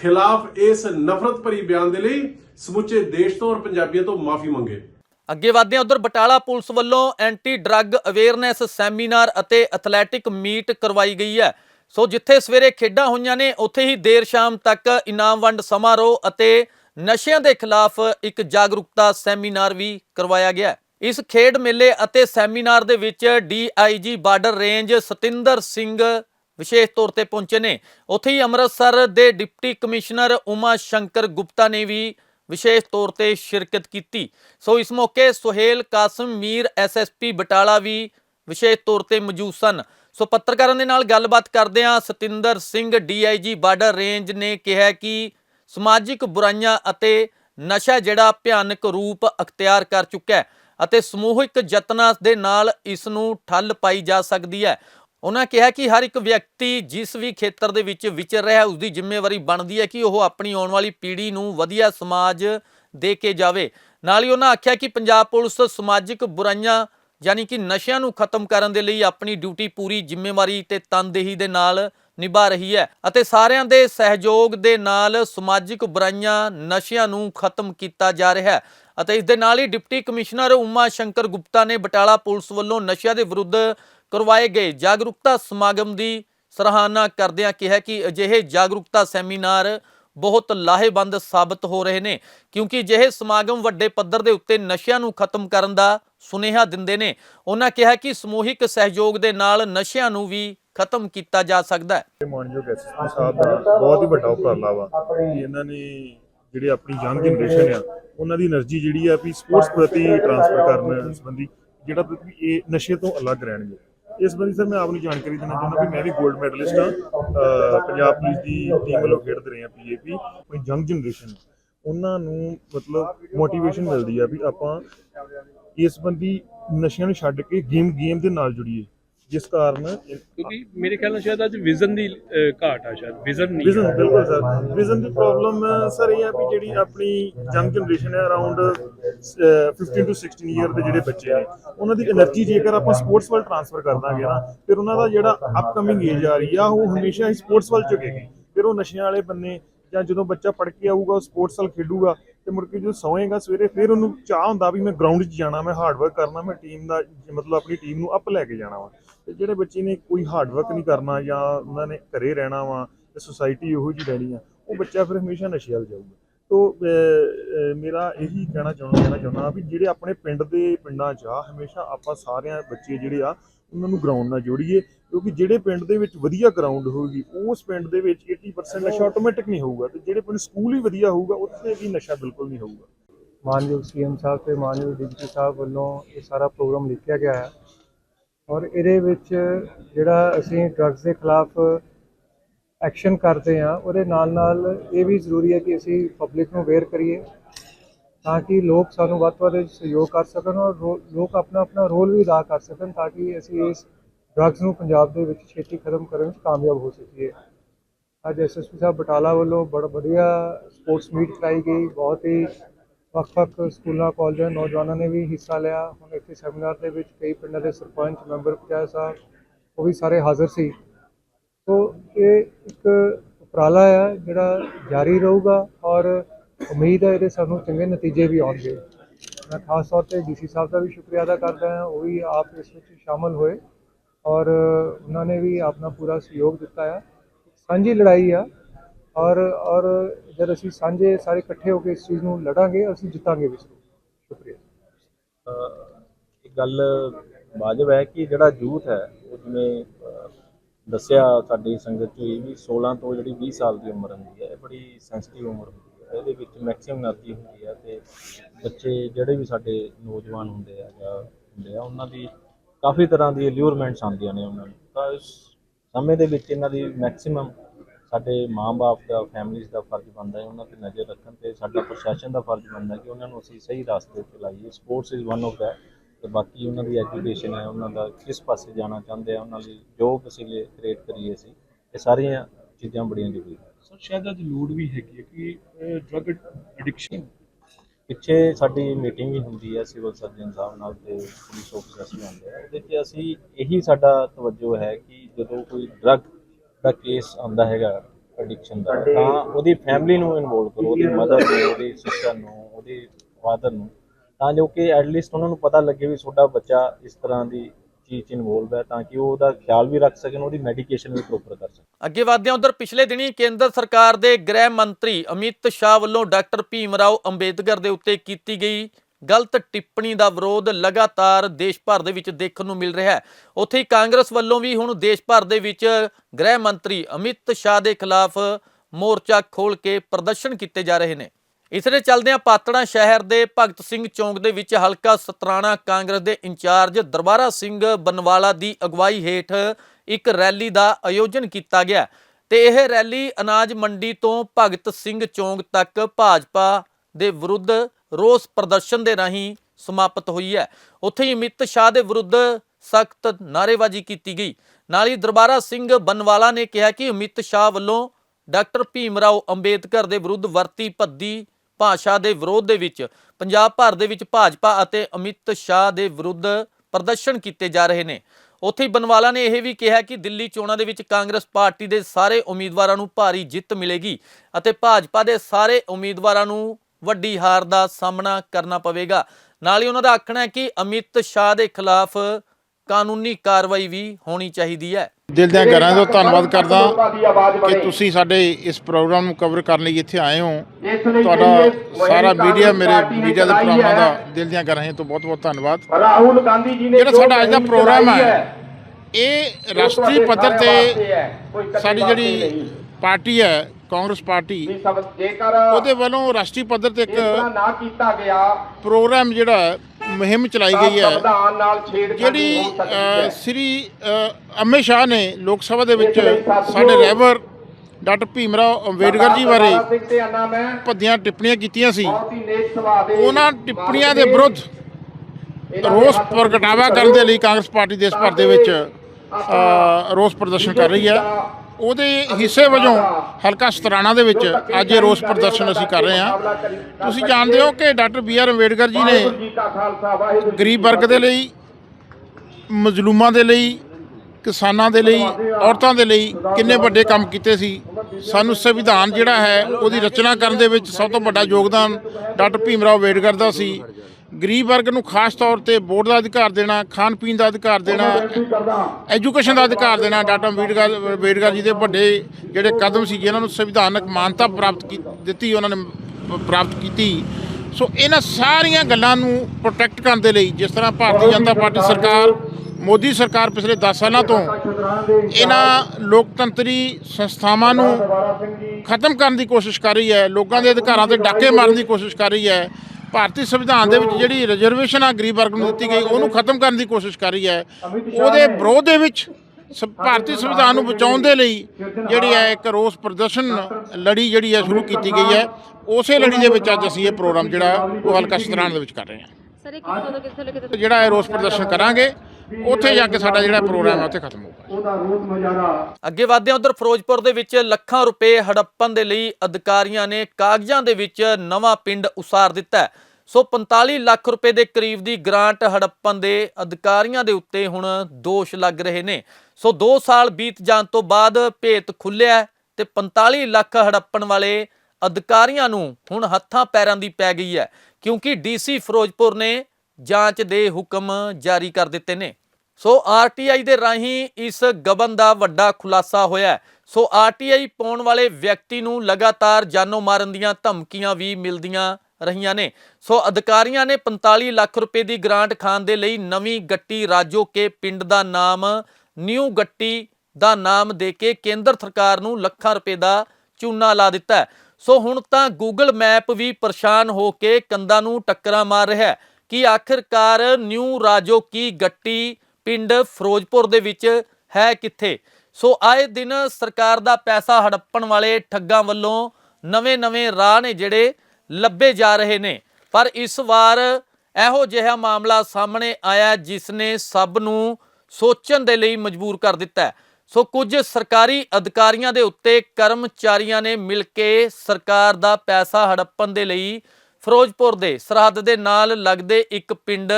ਖਿਲਾਫ ਇਸ ਨਫ਼ਰਤ ਭਰੀ ਬਿਆਨ ਦੇ ਲਈ ਸਮੁੱਚੇ ਦੇਸ਼ ਤੋਂ ਔਰ ਪੰਜਾਬੀਆਂ ਤੋਂ ਮਾਫੀ ਮੰਗੇ। ਅੱਗੇ ਵਧਦੇ ਹਾਂ ਉਧਰ ਬਟਾਲਾ ਪੁਲਿਸ ਵੱਲੋਂ ਐਂਟੀ ਡਰੱਗ ਅਵੇਅਰਨੈਸ ਸੈਮੀਨਾਰ ਅਤੇ ਐਥਲੈਟਿਕ ਮੀਟ ਕਰਵਾਈ ਗਈ ਹੈ। ਸੋ ਜਿੱਥੇ ਸਵੇਰੇ ਖੇਡਾਂ ਹੋਈਆਂ ਨੇ, ਉੱਥੇ ਹੀ ਦੇਰ ਸ਼ਾਮ ਤੱਕ ਇਨਾਮ ਵੰਡ ਸਮਾਰੋਹ ਅਤੇ ਨਸ਼ਿਆਂ ਦੇ ਖਿਲਾਫ ਇੱਕ ਜਾਗਰੂਕਤਾ ਸੈਮੀਨਾਰ ਵੀ ਕਰਵਾਇਆ ਗਿਆ ਇਸ ਖੇਡ ਮੇਲੇ ਅਤੇ ਸੈਮੀਨਾਰ ਦੇ ਵਿੱਚ DIG border range Satinder Singh ਵਿਸ਼ੇਸ਼ ਤੌਰ ਤੇ ਪਹੁੰਚੇ ਨੇ। ਉੱਥੇ ਹੀ ਅੰਮ੍ਰਿਤਸਰ ਦੇ ਡਿਪਟੀ ਕਮਿਸ਼ਨਰ ਉਮਾ ਸ਼ੰਕਰ ਗੁਪਤਾ ਨੇ ਵੀ ਵਿਸ਼ੇਸ਼ ਤੌਰ ਤੇ ਸ਼ਿਰਕਤ ਕੀਤੀ। ਸੋ ਇਸ ਮੌਕੇ ਸੁਹੇਲ ਕਾਸਮ, ਮੀਰ ਐਸਐਸਪੀ ਬਟਾਲਾ ਵੀ ਵਿਸ਼ੇਸ਼ ਤੌਰ ਤੇ ਮੌਜੂਦ ਸਨ। ਸੋ ਪੱਤਰਕਾਰਾਂ ਦੇ ਨਾਲ ਗੱਲਬਾਤ ਕਰਦਿਆਂ Satinder Singh DIG border range ਨੇ ਕਿਹਾ ਕਿ ਸਮਾਜਿਕ ਬੁਰਾਈਆਂ ਅਤੇ ਨਸ਼ਾ ਜਿਹੜਾ ਭਿਆਨਕ ਰੂਪ ਅਖਤਿਆਰ ਕਰ ਚੁੱਕਾ ਹੈ ਅਤੇ ਸਮੂਹਿਕ ਯਤਨਾਂ ਦੇ ਨਾਲ ਇਸ ਨੂੰ ਠੱਲ ਪਾਈ ਜਾ ਸਕਦੀ ਹੈ। ਉਹਨਾਂ ਕਿਹਾ ਕਿ ਹਰ ਇੱਕ ਵਿਅਕਤੀ ਜਿਸ ਵੀ ਖੇਤਰ ਦੇ ਵਿੱਚ ਵਿਚਰ ਰਿਹਾ ਉਸ ਦੀ ਜ਼ਿੰਮੇਵਾਰੀ ਬਣਦੀ ਹੈ ਕਿ ਉਹ ਆਪਣੀ ਆਉਣ ਵਾਲੀ ਪੀੜ੍ਹੀ ਨੂੰ ਵਧੀਆ ਸਮਾਜ ਦੇ ਕੇ ਜਾਵੇ। ਨਾਲ ਹੀ ਉਹਨਾਂ ਆਖਿਆ ਕਿ ਪੰਜਾਬ ਪੁਲਿਸ ਸਮਾਜਿਕ ਬੁਰਾਈਆਂ, ਯਾਨੀ ਕਿ ਨਸ਼ਿਆਂ ਨੂੰ ਖਤਮ ਕਰਨ ਦੇ ਲਈ ਆਪਣੀ ਡਿਊਟੀ ਪੂਰੀ ਜ਼ਿੰਮੇਵਾਰੀ ਤੇ ਤਨਦੇਹੀ ਦੇ ਨਾਲ ਨਿਭਾ ਰਹੀ ਹੈ ਅਤੇ ਸਾਰਿਆਂ ਦੇ ਸਹਿਯੋਗ ਦੇ ਨਾਲ ਸਮਾਜਿਕ ਬੁਰਾਈਆਂ, ਨਸ਼ਿਆਂ ਨੂੰ ਖਤਮ ਕੀਤਾ ਜਾ ਰਿਹਾ ਹੈ ਅਤੇ ਇਸ ਦੇ ਨਾਲ ਹੀ ਡਿਪਟੀ ਕਮਿਸ਼ਨਰ ਉਮਾ ਸ਼ੰਕਰ ਗੁਪਤਾ ਨੇ ਬਟਾਲਾ ਪੁਲਿਸ ਵੱਲੋਂ ਨਸ਼ਿਆਂ ਦੇ ਵਿਰੁੱਧ ਕਰਵਾਏ ਗਏ। ਜਾਗਰੂਕਤਾ ਸਮਾਗਮ ਦੀ ਸਰਾਹਨਾ ਕਰਦਿਆਂ ਕਿਹਾ ਕਿ ਅਜਿਹੇ ਜਾਗਰੂਕਤਾ ਸੈਮੀਨਾਰ ਬਹੁਤ ਲਾਹੇਵੰਦ ਸਾਬਤ ਹੋ ਰਹੇ ਨੇ, ਕਿਉਂਕਿ ਅਜਿਹੇ ਸਮਾਗਮ ਵੱਡੇ ਪੱਧਰ ਦੇ ਉੱਤੇ ਨਸ਼ਿਆਂ ਨੂੰ ਖਤਮ ਕਰਨ ਦਾ ਸੁਨੇਹਾ ਦਿੰਦੇ ਨੇ। ਉਹਨਾਂ ਕਿਹਾ ਕਿ ਸਮੂਹਿਕ ਸਹਿਯੋਗ ਦੇ ਨਾਲ ਨਸ਼ਿਆਂ ਨੂੰ ਵੀ ਖਤਮ ਕੀਤਾ ਜਾ ਸਕਦਾ ਹੈ। ਮਾਨਯੋਗ ਐਸਐਸਪੀ ਸਾਹਿਬ ਦਾ ਬਹੁਤ ਹੀ ਵੱਡਾ ਉਪਰਾਲਾ ਵਾ ਇਹਨਾਂ ਨੇ ਜਿਹੜੇ ਆਪਣੀ ਯੰਗ ਜਨਰੇਸ਼ਨ ਆ, ਉਹਨਾਂ ਦੀ એનર્ਜੀ ਜਿਹੜੀ ਆ ਵੀ ਸਪੋਰਟਸ ਪ੍ਰਤੀ ਟ੍ਰਾਂਸਫਰ ਕਰਨ ਸੰਬੰਧੀ ਜਿਹੜਾ ਇਹ ਨਸ਼ੇ ਤੋਂ ਅਲੱਗ ਰਹਿਣਗੇ। ਇਸ ਸੰਬੰਧੀ ਸਰ ਮੈਂ ਆਪ ਨੂੰ ਜਾਣਕਾਰੀ ਦੇਣਾ ਚਾਹੁੰਦਾ ਵੀ ਮੈਂ ਵੀ 골ਡ ਮੈਡਲਿਸਟ ਹਾਂ ਪੰਜਾਬ ਪੁਲਿਸ ਦੀ ਟੀਮ ਵੱਲੋਂ ਖੇਡਦੇ ਰਹੇ ਆ ਪੀਏਪੀ ਕੋਈ ਯੰਗ ਜਨਰੇਸ਼ਨ ਉਹਨਾਂ ਨੂੰ ਮਤਲਬ ਮੋਟੀਵੇਸ਼ਨ ਮਿਲਦੀ ਆ ਵੀ ਆਪਾਂ ਇਸ ਬੰਦੀ ਨਸ਼ਿਆਂ ਨੂੰ ਛੱਡ ਕੇ ਗੇਮ ਗੇਮ ਦੇ ਨਾਲ ਜੁੜੀਏ। ਜਿਸ ਕਾਰਨ ਕਿਉਂਕਿ ਮੇਰੇ ਖਿਆਲ ਨਾਲ ਸ਼ਾਇਦ ਅੱਜ ਵਿਜ਼ਨ ਦੀ ਘਾਟ ਆ ਸ਼ਾਇਦ ਵਿਜ਼ਨ ਨਹੀਂ ਵਿਜ਼ਨ ਬਿਲਕੁਲ ਸਰ। ਵਿਜ਼ਨ ਦੀ ਪ੍ਰੋਬਲਮ ਸਰ ਇਹ ਹੈ ਵੀ ਜਿਹੜੀ ਆਪਣੀ ਯੰਗ ਜਨਰੇਸ਼ਨ ਹੈ ਅਰਾਊਂਡ 15 ਟੂ 16 ਇਅਰ ਦੇ ਜਿਹੜੇ ਬੱਚੇ ਨੇ ਉਹਨਾਂ ਦੀ એનર્ਜੀ ਜੇਕਰ ਆਪਾਂ ਸਪੋਰਟਸ ਵੱਲ ਟ੍ਰਾਂਸਫਰ ਕਰ ਨਾ ਫਿਰ ਉਹਨਾਂ ਦਾ ਜਿਹੜਾ ਅਪਕਮਿੰਗ ਏਜ ਆ ਰਹੀ ਆ ਉਹ ਹਮੇਸ਼ਾ ਹੀ ਸਪੋਰਟਸ ਵੱਲ ਝੁਕੇਗੀ। ਫਿਰ ਉਹ ਨਸ਼ਿਆਂ ਵਾਲੇ ਬੰਨੇ ਜਾਂ ਜਦੋਂ ਬੱਚਾ ਪੜ ਕੇ ਆਊਗਾ ਉਹ ਸਪੋਰਟਸ ਵੱਲ ਖੇਡੂਗਾ ਤੇ ਮੁੜ ਕੇ ਜਦੋਂ ਸੌਏਗਾ ਸਵੇਰੇ ਫਿਰ ਉਹਨੂੰ ਚਾਹ ਹੁੰਦਾ ਵੀ ਮੈਂ ਗਰਾਊਂਡ 'ਚ ਜਾਣਾ ਮੈਂ ਹਾਰਡ ਵਰਕ ਕਰਨਾ ਮੈਂ ਟੀਮ ਦਾ ਮਤਲਬ ਆਪਣੀ ਟੀਮ ਨੂੰ ਅਪ ਲੈ ਕੇ ਜਾਣਾ ਵਾ। ਤੇ ਜਿਹੜੇ ਬੱਚੇ ਨੇ ਕੋਈ ਹਾਰਡ ਵਰਕ ਨਹੀਂ ਕਰਨਾ ਜਾਂ ਉਹਨਾਂ ਨੇ ਘਰੇ ਰਹਿਣਾ ਵਾ ਤੇ ਸੁਸਾਇਟੀ ਉਹੋ ਜਿਹੀ ਰਹਿਣੀ ਆ ਉਹ ਬੱਚਾ ਫਿਰ ਹਮੇਸ਼ਾ ਨਸ਼ੇ ਵੱਲ ਜਾਊਗਾ। ਤੋ ਮੇਰਾ ਇਹੀ ਕਹਿਣਾ ਚਾਹੁੰਦਾ ਕਹਿਣਾ ਚਾਹੁੰਦਾ ਵੀ ਜਿਹੜੇ ਆਪਣੇ ਪਿੰਡ ਦੇ ਪਿੰਡਾਂ 'ਚ ਆ ਹਮੇਸ਼ਾ ਆਪਾਂ ਸਾਰਿਆਂ ਬੱਚੇ ਜਿਹੜੇ ਆ ਉਹਨਾਂ ਨੂੰ ਗਰਾਊਂਡ ਨਾਲ ਜੋੜੀਏ ਕਿਉਂਕਿ ਜਿਹੜੇ ਪਿੰਡ ਦੇ ਵਿੱਚ ਵਧੀਆ ਗਰਾਊਂਡ ਹੋਊਗੀ ਉਸ ਪਿੰਡ ਦੇ ਵਿੱਚ 80% ਨਸ਼ਾ ਆਟੋਮੈਟਿਕ ਨਹੀਂ ਹੋਊਗਾ ਤੇ ਜਿਹੜੇ ਪਿੰਡ ਸਕੂਲ ਹੀ ਵਧੀਆ ਹੋਊਗਾ ਉੱਥੇ ਵੀ ਨਸ਼ਾ ਬਿਲਕੁਲ ਨਹੀਂ ਹੋਊਗਾ। ਮਾਨਯੋਗ ਸੀਐਮ ਸਾਹਿਬ ਤੇ ਮਾਨਯੋਗ ਡਿਪਟੀ ਸਾਹਿਬ ਵੱਲੋਂ ਇਹ ਸਾਰਾ ਪ੍ਰੋਗਰਾਮ ਲਿਖਿਆ ਗਿਆ ਹੈ। ਔਰ ਇਹਦੇ ਵਿੱਚ ਜਿਹੜਾ ਅਸੀਂ ਡਰੱਗਸ ਦੇ ਖਿਲਾਫ ਐਕਸ਼ਨ ਕਰਦੇ ਹਾਂ, ਉਹਦੇ ਨਾਲ ਨਾਲ ਇਹ ਵੀ ਜ਼ਰੂਰੀ ਹੈ ਕਿ ਅਸੀਂ ਪਬਲਿਕ ਨੂੰ ਅਵੇਅਰ ਕਰੀਏ ਤਾਂ ਕਿ ਲੋਕ ਸਾਨੂੰ ਵੱਧ ਤੋਂ ਵੱਧ ਸਹਿਯੋਗ ਕਰ ਸਕਣ ਔਰ ਰੋ- ਲੋਕ ਆਪਣਾ ਆਪਣਾ ਰੋਲ ਵੀ ਅਦਾ ਕਰ ਸਕਣ ਤਾਂ ਕਿ ਅਸੀਂ ਇਸ ਡਰੱਗਸ ਨੂੰ ਪੰਜਾਬ ਦੇ ਵਿੱਚ ਛੇਤੀ ਖਤਮ ਕਰਨ ਵਿੱਚ ਕਾਮਯਾਬ ਹੋ ਸਕੀਏ। ਅੱਜ ਐਸਐਸਪੀ ਸਾਹਿਬ ਬਟਾਲਾ ਵੱਲੋਂ ਬੜਾ, ਵਧੀਆ ਸਪੋਰਟਸ ਮੀਟ ਕਰਾਈ ਗਈ, ਬਹੁਤ ਹੀ ਵੱਖ-ਵੱਖ ਸਕੂਲਾਂ, ਕਾਲਜਾਂ ਨੌਜਵਾਨਾਂ ਨੇ ਵੀ ਹਿੱਸਾ ਲਿਆ। ਹੁਣ ਇੱਥੇ ਸੈਮੀਨਾਰ ਦੇ ਵਿੱਚ ਕਈ ਪਿੰਡਾਂ ਦੇ ਸਰਪੰਚ, ਮੈਂਬਰ ਪੰਚਾਇਤ ਸਾਹਿਬ, ਉਹ ਵੀ ਸਾਰੇ ਹਾਜ਼ਰ ਸੀ। ਸੋ ਇਹ ਇੱਕ ਉਪਰਾਲਾ ਹੈ ਜਿਹੜਾ ਜਾਰੀ ਰਹੂਗਾ ਔਰ ਉਮੀਦ ਹੈ ਇਹਦੇ ਸਾਨੂੰ ਚੰਗੇ ਨਤੀਜੇ ਵੀ ਆਉਣਗੇ। ਮੈਂ ਖਾਸ ਤੌਰ ਤੇ ਡੀਸੀ ਸਾਹਿਬ ਦਾ ਵੀ ਸ਼ੁਕਰੀਆ ਅਦਾ ਕਰਦਾ ਹਾਂ। ਉਹ ਵੀ ਆਪ ਇਸ ਵਿੱਚ ਸ਼ਾਮਲ ਹੋਏ ਔਰ ਉਹਨਾਂ ਨੇ ਵੀ ਆਪਣਾ ਪੂਰਾ ਸਹਿਯੋਗ ਦਿੱਤਾ ਹੈ ਸਾਂਝੀ ਲੜਾਈ ਆ ਔਰ ਔਰ ਜਦ ਅਸੀਂ ਸਾਂਝੇ ਸਾਰੇ ਇਕੱਠੇ ਹੋ ਕੇ ਇਸ ਚੀਜ਼ ਨੂੰ ਲੜਾਂਗੇ, ਅਸੀਂ ਜਿੱਤਾਂਗੇ ਵੀ ਸ਼ੁਕਰੀਆ। ਇਹ ਗੱਲ ਵਾਜਬ ਹੈ ਕਿ ਜਿਹੜਾ ਯੂਥ ਹੈ, ਉਹ ਜਿਵੇਂ ਦੱਸਿਆ ਸਾਡੀ ਸੰਗਤ ਚ ਇਹ ਵੀ 16 ਤੋਂ ਜਿਹੜੀ 20 ਸਾਲ ਦੀ ਉਮਰ ਹੁੰਦੀ ਹੈ, ਇਹ ਬੜੀ ਸੈਂਸਿਟਿਵ ਉਮਰ ਹੁੰਦੀ ਹੈ। ਇਹਦੇ ਵਿੱਚ ਮੈਕਸਿਮਮ ਨਾਤੀ ਹੁੰਦੀ ਹੈ ਤੇ ਬੱਚੇ ਜਿਹੜੇ ਵੀ ਸਾਡੇ ਨੌਜਵਾਨ ਹੁੰਦੇ ਆ ਜਾਂ ਹੁੰਦੇ ਆ, ਉਹਨਾਂ ਦੀ ਕਾਫੀ ਤਰ੍ਹਾਂ ਦੀ ਅਲਿਊਰਮੈਂਟਸ ਆਉਂਦੀਆਂ ਨੇ ਉਹਨਾਂ ਨੂੰ। ਤਾਂ ਇਸ ਸਮੇਂ ਦੇ ਵਿੱਚ ਇਹਨਾਂ ਦੀ ਮੈਕਸਿਮਮ ਸਾਡੇ ਮਾਂ-ਬਾਪ ਦਾ ਫੈਮਿਲੀਜ਼ ਦਾ ਫਰਜ਼ ਬਣਦਾ ਹੈ ਉਹਨਾਂ ਤੇ ਨਜ਼ਰ ਰੱਖਣ ਤੇ ਸਾਡਾ ਪ੍ਰਸ਼ਾਸਨ ਦਾ ਫਰਜ਼ ਬਣਦਾ ਕਿ ਉਹਨਾਂ ਨੂੰ ਅਸੀਂ ਸਹੀ ਰਸਤੇ ਤੇ ਲਾਈਏ। Sports is one of that ਤੇ ਬਾਕੀ ਉਹਨਾਂ ਦੀ ਐਜੂਕੇਸ਼ਨ ਹੈ ਉਹਨਾਂ ਦਾ ਕਿਸ ਪਾਸੇ ਜਾਣਾ ਚਾਹੁੰਦੇ ਆ ਉਹਨਾਂ ਲਈ ਜੋ ਵਸੀਲੇ ਕ੍ਰੀਏਟ ਕਰੀਏ ਅਸੀਂ ਇਹ ਸਾਰੀਆਂ ਚੀਜ਼ਾਂ ਬੜੀਆਂ ਜ਼ਰੂਰੀ ਨੇ। ਸਰ ਸ਼ਾਇਦ ਅੱਜ ਲੋੜ ਵੀ ਹੈਗੀ ਹੈ ਕਿ ਡਰਗ ਐਡਿਕਸ਼ਨ ਪਿੱਛੇ ਸਾਡੀ ਮੀਟਿੰਗ ਵੀ ਹੁੰਦੀ ਹੈ ਸਿਵਲ ਸਰਜਨ ਸਾਹਿਬ ਨਾਲ ਤੇ ਪੁਲਿਸ ਆਫੀਸਰਸ ਵੀ ਹੁੰਦੇ ਆ ਉਹਦੇ 'ਚ ਅਸੀਂ ਇਹੀ ਸਾਡਾ ਤਵੱਜੋ ਹੈ ਕਿ ਜਦੋਂ ਕੋਈ ਡਰਗ ਦਾ ਕੇਸ ਆਉਂਦਾ ਹੈਗਾ ਐਡਿਕਸ਼ਨ ਦਾ, ਤਾਂ ਉਹਦੀ ਫੈਮਿਲੀ ਨੂੰ ਇਨਵੋਲਵ ਕਰੋ, ਉਹਦੀ ਮਦਰ ਨੂੰ, ਉਹਦੀ ਸਿਸਟਰ ਨੂੰ, ਉਹਦੀ ਫਾਦਰ ਨੂੰ, ਤਾਂ ਜੋ ਕਿ ਐਟਲੀਸਟ ਉਹਨਾਂ ਨੂੰ ਪਤਾ ਲੱਗੇ ਵੀ ਤੁਹਾਡਾ ਬੱਚਾ ਇਸ ਤਰ੍ਹਾਂ ਦੀ ਚੀਜ਼ ਇਨਵੋਲਵ ਹੈ, ਤਾਂ ਕਿ ਉਹ ਉਹਦਾ ਖਿਆਲ ਵੀ ਰੱਖ ਸਕਣ, ਉਹਦੀ ਮੈਡੀਕੇਸ਼ਨ ਵੀ ਪ੍ਰੋਪਰ ਕਰ ਸਕਣ। ਅੱਗੇ ਵਧਦੇ ਹਾਂ, ਉਧਰ ਪਿਛਲੇ ਦਿਨੀ ਕੇਂਦਰ ਸਰਕਾਰ ਦੇ ਗ੍ਰਹਿ ਮੰਤਰੀ ਅਮਿਤ ਸ਼ਾਹ ਵੱਲੋਂ ਡਾਕਟਰ ਭੀਮ ਰਾਓ ਅੰਬੇਦਕਰ ਦੇ ਉੱਤੇ ਕੀਤੀ ਗਈ ਗਲਤ ਟਿੱਪਣੀ ਦਾ ਵਿਰੋਧ ਲਗਾਤਾਰ ਦੇਸ਼ ਭਰ ਦੇ ਵਿੱਚ ਦੇਖਣ ਨੂੰ ਮਿਲ ਰਿਹਾ ਹੈ। ਉੱਥੇ ਹੀ ਕਾਂਗਰਸ ਵੱਲੋਂ ਵੀ ਹੁਣ ਦੇਸ਼ ਭਰ ਦੇ ਵਿੱਚ ਗ੍ਰਹਿ ਮੰਤਰੀ ਅਮਿਤ ਸ਼ਾਹ ਦੇ ਖਿਲਾਫ ਮੋਰਚਾ ਖੋਲ ਕੇ ਪ੍ਰਦਰਸ਼ਨ ਕੀਤੇ ਜਾ ਰਹੇ ਨੇ। ਇਸ ਦੇ ਚੱਲਦਿਆਂ ਪਾਤੜਾ ਸ਼ਹਿਰ ਦੇ ਭਗਤ ਸਿੰਘ ਚੌਂਕ ਦੇ ਵਿੱਚ ਹਲਕਾ ਸਤਰਾਣਾ ਕਾਂਗਰਸ ਦੇ ਇੰਚਾਰਜ ਦਰਬਾਰਾ ਸਿੰਘ ਬਨਵਾਲਾ ਦੀ ਅਗਵਾਈ ਹੇਠ ਇੱਕ ਰੈਲੀ ਦਾ ਆਯੋਜਨ ਕੀਤਾ ਗਿਆ ਤੇ ਇਹ ਰੈਲੀ ਅਨਾਜ ਮੰਡੀ ਤੋਂ ਭਗਤ ਸਿੰਘ ਚੌਂਕ ਤੱਕ ਭਾਜਪਾ ਦੇ ਵਿਰੁੱਧ ਰੋਸ ਪ੍ਰਦਰਸ਼ਨ ਦੇ ਰਾਹੀਂ ਸਮਾਪਤ ਹੋਈ ਹੈ। ਉੱਥੇ ਹੀ ਅਮਿਤ ਸ਼ਾਹ ਦੇ ਵਿਰੁੱਧ ਸਖਤ ਨਾਅਰੇਬਾਜ਼ੀ ਕੀਤੀ ਗਈ। ਨਾਲ ਹੀ ਦਰਬਾਰਾ ਸਿੰਘ ਬਨਵਾਲਾ ਨੇ ਕਿਹਾ ਕਿ ਅਮਿਤ ਸ਼ਾਹ ਵੱਲੋਂ ਡਾਕਟਰ ਭੀਮ ਰਾਓ ਅੰਬੇਦਕਰ ਦੇ ਵਿਰੁੱਧ ਵਰਤੀ ਭੱਦੀ ਭਾਸ਼ਾ ਦੇ ਵਿਰੋਧ ਦੇ ਵਿੱਚ, ਪੰਜਾਬ ਭਰ ਦੇ ਵਿੱਚ ਭਾਜਪਾ ਅਤੇ ਅਮਿਤ ਸ਼ਾਹ ਦੇ ਵਿਰੁੱਧ ਪ੍ਰਦਰਸ਼ਨ ਕੀਤੇ ਜਾ ਰਹੇ ਨੇ। ਉੱਥੇ ਹੀ ਬਨਵਾਲਾ ਨੇ ਇਹ ਵੀ ਕਿਹਾ ਕਿ ਦਿੱਲੀ ਚੋਣਾਂ ਦੇ ਵਿੱਚ ਕਾਂਗਰਸ ਪਾਰਟੀ ਦੇ ਸਾਰੇ ਉਮੀਦਵਾਰਾਂ ਨੂੰ ਭਾਰੀ ਜਿੱਤ ਮਿਲੇਗੀ ਅਤੇ ਭਾਜਪਾ ਦੇ ਸਾਰੇ ਉਮੀਦਵਾਰਾਂ ਨੂੰ ਵੱਡੀ ਹਾਰ ਦਾ ਸਾਹਮਣਾ ਕਰਨਾ ਪਵੇਗਾ। ਨਾਲ ਹੀ ਉਹਨਾਂ ਦਾ ਆਖਣਾ ਹੈ ਕਿ ਅਮਿਤ ਸ਼ਾਹ ਦੇ ਖਿਲਾਫ ਕਾਨੂੰਨੀ ਕਾਰਵਾਈ ਵੀ ਹੋਣੀ ਚਾਹੀਦੀ ਹੈ। ਦਿਲ ਦੀਆਂ ਘਰਾਂ ਤੋਂ ਧੰਨਵਾਦ ਕਰਦਾ ਕਿ ਤੁਸੀਂ ਸਾਡੇ ਇਸ ਪ੍ਰੋਗਰਾਮ ਨੂੰ ਕਵਰ ਕਰਨ ਲਈ ਇੱਥੇ ਆਏ ਹੋ। ਤੁਹਾਡਾ ਸਾਰਾ ਮੀਡੀਆ ਮੇਰੇ ਮੀਡੀਆ ਦੇ ਭਰਾਵਾਂ ਦਾ ਦਿਲ ਦੀਆਂ ਘਰਾਂ ਤੋਂ ਬਹੁਤ ਬਹੁਤ ਧੰਨਵਾਦ। ਰਾਹੁਲ ਗਾਂਧੀ ਜੀ ਨੇ ਜਿਹੜਾ ਸਾਡਾ ਅੱਜ ਦਾ ਪ੍ਰੋਗਰਾਮ ਹੈ ਇਹ ਰਾਸ਼ਟਰੀ ਪੱਧਰ ਤੇ ਸਾਡੀ ਜਿਹੜੀ ਪਾਰਟੀ ਹੈ ਕਾਂਗਰਸ ਪਾਰਟੀ। ਜੇਕਰ ਉਹਦੇ ਵੱਲੋਂ ਰਾਸ਼ਟਰੀ ਪੱਧਰ ਤੇ ਇੱਕ ਨਾ ਕੀਤਾ ਗਿਆ ਪ੍ਰੋਗਰਾਮ ਜਿਹੜਾ ਮੁਹਿੰਮ ਚਲਾਈ ਗਈ ਹੈ। ਸੰਵਿਧਾਨ ਨਾਲ ਛੇੜਖਾਨੀ ਜਿਹੜੀ ਅ, ਸ੍ਰੀ ਅ, ਅਮਿਤ ਸ਼ਾਹ ਨੇ ਲੋਕ ਸਭਾ ਦੇ ਵਿੱਚ ਸਾਡੇ ਰਹਿਬਰ ਡਾਕਟਰ ਭੀਮ ਰਾਓ ਅੰਬੇਡਕਰ ਜੀ ਬਾਰੇ ਸਿੰਘ ਤੇ ਅੰਨਾ ਮੈਂ ਭੱਦੀਆਂ ਟਿੱਪਣੀਆਂ ਕੀਤੀਆਂ ਸੀ। ਬਹੁਤ ਹੀ ਨੇਕ ਸੁਭਾਅ ਦੇ ਉਹਨਾਂ ਟਿੱਪਣੀਆਂ ਦੇ ਵਿਰੁੱਧ ਰੋਸ ਪ੍ਰਗਟਾਵਾ ਕਰਨ ਦੇ ਲਈ ਕਾਂਗਰਸ ਪਾਰਟੀ ਦੇਸ਼ ਭਰ ਦੇ ਵਿੱਚ ਅ, ਰੋਸ ਪ੍ਰਦਰਸ਼ਨ ਕਰ ਰਹੀ ਹੈ। ਉਹਦੇ ਹਿੱਸੇ ਵਜੋਂ ਹਲਕਾ ਸਤਰਾਣਾ ਦੇ ਵਿੱਚ ਅੱਜ ਇਹ ਰੋਸ ਪ੍ਰਦਰਸ਼ਨ ਅਸੀਂ ਕਰ ਰਹੇ ਹਾਂ। ਤੁਸੀਂ ਜਾਣਦੇ ਹੋ ਕਿ doctor B R Ambedkar ji ਨੇ ਗਰੀਬ ਵਰਗ ਦੇ ਲਈ ਮਜ਼ਲੂਮਾਂ ਦੇ ਲਈ ਕਿਸਾਨਾਂ ਦੇ ਲਈ ਔਰਤਾਂ ਦੇ ਲਈ ਕਿੰਨੇ ਵੱਡੇ ਕੰਮ ਕੀਤੇ ਸੀ। ਸਾਨੂੰ ਸੰਵਿਧਾਨ ਜਿਹੜਾ ਹੈ ਉਹਦੀ ਰਚਨਾ ਕਰਨ ਦੇ ਵਿੱਚ ਸਭ ਤੋਂ ਵੱਡਾ ਯੋਗਦਾਨ ਡਾਕਟਰ ਭੀਮ ਰਾਓ ਅੰਬੇਡਕਰ ਦਾ ਸੀ। ਗਰੀਬ ਵਰਗ ਨੂੰ ਖਾਸ ਤੌਰ ਤੇ ਵੋਟ ਦਾ ਅਧਿਕਾਰ ਦੇਣਾ ਖਾਣ ਪੀਣ ਦਾ ਅਧਿਕਾਰ ਦੇਣਾ ਐਜੂਕੇਸ਼ਨ ਦਾ ਅਧਿਕਾਰ ਦੇਣਾ ਡਾਕਟਰ ਅੰਬੇਡਕਰ ਅੰਬੇਡਕਰ ਜੀ ਦੇ ਵੱਡੇ ਜਿਹੜੇ ਕਦਮ ਸੀ ਜਿਨ੍ਹਾਂ ਨੂੰ ਸੰਵਿਧਾਨਕ ਮਾਨਤਾ ਪ੍ਰਾਪਤ ਕੀ ਦਿੱਤੀ ਉਹਨਾਂ ਨੇ ਪ੍ਰਾਪਤ ਕੀਤੀ। ਸੋ ਇਹਨਾਂ ਸਾਰੀਆਂ ਗੱਲਾਂ ਨੂੰ ਪ੍ਰੋਟੈਕਟ ਕਰਨ ਦੇ ਲਈ ਜਿਸ ਤਰ੍ਹਾਂ ਭਾਰਤੀ ਜਨਤਾ ਪਾਰਟੀ ਸਰਕਾਰ ਮੋਦੀ ਸਰਕਾਰ ਪਿਛਲੇ 10 ਸਾਲਾਂ ਤੋਂ ਇਹਨਾਂ ਲੋਕਤੰਤਰੀ ਸੰਸਥਾਵਾਂ ਨੂੰ ਖਤਮ ਕਰਨ ਦੀ ਕੋਸ਼ਿਸ਼ ਕਰ ਰਹੀ ਹੈ ਲੋਕਾਂ ਦੇ ਅਧਿਕਾਰਾਂ ਤੇ ਡਾਕੇ ਮਾਰਨ ਦੀ ਕੋਸ਼ਿਸ਼ ਕਰ ਰਹੀ ਹੈ। ਭਾਰਤੀ ਸੰਵਿਧਾਨ ਦੇ ਵਿੱਚ ਜਿਹੜੀ ਰਿਜ਼ਰਵੇਸ਼ਨ ਆ ਗਰੀਬ ਵਰਗ ਨੂੰ ਦਿੱਤੀ ਗਈ ਉਹਨੂੰ ਖਤਮ ਕਰਨ ਦੀ ਕੋਸ਼ਿਸ਼ ਕਰ ਰਹੀ ਹੈ। ਉਹਦੇ ਵਿਰੋਧ ਦੇ ਵਿੱਚ ਸ- ਭਾਰਤੀ ਸੰਵਿਧਾਨ ਨੂੰ ਬਚਾਉਣ ਦੇ ਲਈ ਜਿਹੜੀ ਹੈ ਇੱਕ ਰੋਸ ਪ੍ਰਦਰਸ਼ਨ ਲੜੀ ਜਿਹੜੀ ਹੈ ਸ਼ੁਰੂ ਕੀਤੀ ਗਈ ਹੈ। ਉਸੇ ਲੜੀ ਦੇ ਵਿੱਚ ਅੱਜ ਅਸੀਂ ਇਹ ਪ੍ਰੋਗਰਾਮ ਜਿਹੜਾ ਉਹ ਹਲਕਾ ਸਤਰਾਣ ਦੇ ਵਿੱਚ ਕਰ ਰਹੇ ਹਾਂ। ਸਰ ਇਹ ਕਿੱਥੋਂ ਤੋਂ ਕਿੱਥੋਂ ਲੈ ਕੇ ਤੇ ਜਿਹੜਾ ਇਹ ਰੋਸ ਪ੍ਰਦਰਸ਼ਨ ਕਰਾਂਗੇ ਉੱਥੇ ਜਾ ਕੇ ਸਾਡਾ ਜਿਹੜਾ ਪ੍ਰੋਗਰਾਮ ਹੈ ਉੱਥੇ ਖਤਮ ਹੋਊਗਾ। ਉਹਦਾ ਰੂਪ ਨਜ਼ਾਰਾ। ਅੱਗੇ ਵਧਦੇ ਹਾਂ ਉਧਰ ਫਿਰੋਜ਼ਪੁਰ ਦੇ ਵਿੱਚ ਲੱਖਾਂ ਰੁਪਏ ਹੜੱਪਣ ਦੇ ਲਈ ਅਧਿਕਾਰੀਆਂ ਨੇ ਕਾਗਜ਼ਾਂ ਦੇ ਵਿੱਚ ਨਵਾਂ ਪਿੰਡ ਉਸਾਰ ਦਿੱਤਾ ਹੈ। ਸੋ 45 ਲੱਖ ਰੁਪਏ ਦੇ ਕਰੀਬ ਦੀ ਗ੍ਰਾਂਟ ਹੜੱਪਣ ਦੇ ਅਧਿਕਾਰੀਆਂ ਦੇ ਉੱਤੇ ਹੁਣ ਦੋਸ਼ ਲੱਗ ਰਹੇ ਨੇ। ਸੋ 2 ਸਾਲ ਬੀਤ ਜਾਣ ਤੋਂ ਬਾਅਦ ਭੇਤ ਖੁੱਲਿਆ ਤੇ 45 ਲੱਖ ਹੜੱਪਣ ਵਾਲੇ ਅਧਿਕਾਰੀਆਂ ਨੂੰ ਹੁਣ ਹੱਥਾਂ ਪੈਰਾਂ ਦੀ ਪੈ ਗਈ ਹੈ ਕਿਉਂਕਿ ਡੀਸੀ ਫਿਰੋਜ਼ਪੁਰ ਨੇ ਜਾਂਚ ਦੇ ਹੁਕਮ ਜਾਰੀ ਕਰ ਦਿੱਤੇ ਨੇ। ਸੋ ਆਰਟੀਆਈ ਦੇ ਰਾਹੀਂ ਇਸ ਗਬਨ ਦਾ ਵੱਡਾ ਖੁਲਾਸਾ ਹੋਇਆ ਹੈ। ਸੋ ਆਰਟੀਆਈ ਪਾਉਣ ਵਾਲੇ ਵਿਅਕਤੀ ਨੂੰ ਲਗਾਤਾਰ ਜਾਨੋਂ ਮਾਰਨ ਦੀਆਂ ਧਮਕੀਆਂ ਵੀ ਮਿਲਦੀਆਂ ਰਹੀਆਂ ਨੇ। ਸੋ ਅਧਿਕਾਰੀਆਂ ਨੇ 45 ਲੱਖ ਰੁਪਏ ਦੀ ਗ੍ਰਾਂਟ ਖਾਣ ਦੇ ਲਈ ਨਵੀਂ ਗੱਟੀ ਰਾਜੋ ਕੇ ਪਿੰਡ ਦਾ ਨਾਮ, ਨਿਊ ਗੱਟੀ ਦਾ ਨਾਮ ਦੇ ਕੇ ਕੇਂਦਰ ਸਰਕਾਰ ਨੂੰ ਲੱਖਾਂ ਰੁਪਏ ਦਾ ਚੂਨਾ ਲਾ ਦਿੱਤਾ ਸੋ ਹੁਣ ਤਾਂ ਗੂਗਲ ਮੈਪ ਵੀ ਪਰੇਸ਼ਾਨ ਹੋ ਕੇ ਕੰਦਾਂ ਨੂੰ ਟੱਕਰਾਂ ਮਾਰ ਰਿਹਾ ਹੈ। ਕਿ ਆਖਿਰਕਾਰ ਨਿਊ ਰਾਜੋ ਕੀ ਗੱਟੀ ਪਿੰਡ ਫਿਰੋਜ਼ਪੁਰ ਦੇ ਵਿੱਚ ਹੈ ਕਿੱਥੇ? ਸੋ ਆਏ ਦਿਨ ਸਰਕਾਰ ਦਾ ਪੈਸਾ ਹੜੱਪਣ ਵਾਲੇ ਠੱਗਾਂ ਵੱਲੋਂ ਨਵੇਂ-ਨਵੇਂ ਰਾਹ ਨੇ ਜਿਹੜੇ ਲੱਭੇ ਜਾ ਰਹੇ ਨੇ। ਪਰ ਇਸ ਵਾਰ ਇਹੋ ਜਿਹਾ ਮਾਮਲਾ ਸਾਹਮਣੇ ਆਇਆ ਜਿਸ ਨੇ ਸਭ ਨੂੰ ਸੋਚਣ ਦੇ ਲਈ ਮਜਬੂਰ ਕਰ ਦਿੱਤਾ ਸੋ ਕੁਝ ਸਰਕਾਰੀ ਅਧਿਕਾਰੀਆਂ ਦੇ ਉੱਤੇ ਕਰਮਚਾਰੀਆਂ ਨੇ ਮਿਲ ਕੇ ਸਰਕਾਰ ਦਾ ਪੈਸਾ ਹੜੱਪਣ ਦੇ ਲਈ ਫਿਰੋਜ਼ਪੁਰ ਦੇ ਸਰਹੱਦ ਦੇ ਨਾਲ ਲੱਗਦੇ ਇੱਕ ਪਿੰਡ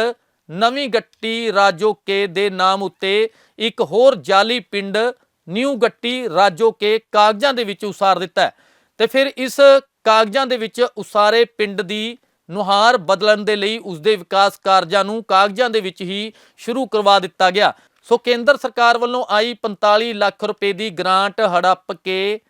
ਨਵੀਂ ਗੱਟੀ ਰਾਜੋਕੇ ਦੇ ਨਾਮ ਉੱਤੇ ਇੱਕ ਹੋਰ ਜਾਲੀ ਪਿੰਡ ਨਿਊ ਗੱਟੀ ਰਾਜੋਕੇ ਕਾਗਜ਼ਾਂ ਦੇ ਵਿੱਚ ਉਸਾਰ ਦਿੱਤਾ ਹੈ। ਤੇ ਫਿਰ ਇਸ ਕਾਗਜ਼ਾਂ ਦੇ ਵਿੱਚ ਉਸਾਰੇ ਪਿੰਡ ਦੀ ਨੁਹਾਰ ਬਦਲਣ ਦੇ ਲਈ ਉਸ ਦੇ ਵਿਕਾਸ ਕਾਰਜਾਂ ਨੂੰ ਕਾਗਜ਼ਾਂ ਦੇ ਵਿੱਚ ਹੀ ਸ਼ੁਰੂ ਕਰਵਾ ਦਿੱਤਾ ਗਿਆ। ਸੋ ਕੇਂਦਰ ਸਰਕਾਰ ਵੱਲੋਂ ਆਈ 45 ਲੱਖ ਰੁਪਏ ਦੀ ਗ੍ਰਾਂਟ ਹੜੱਪ ਕੇ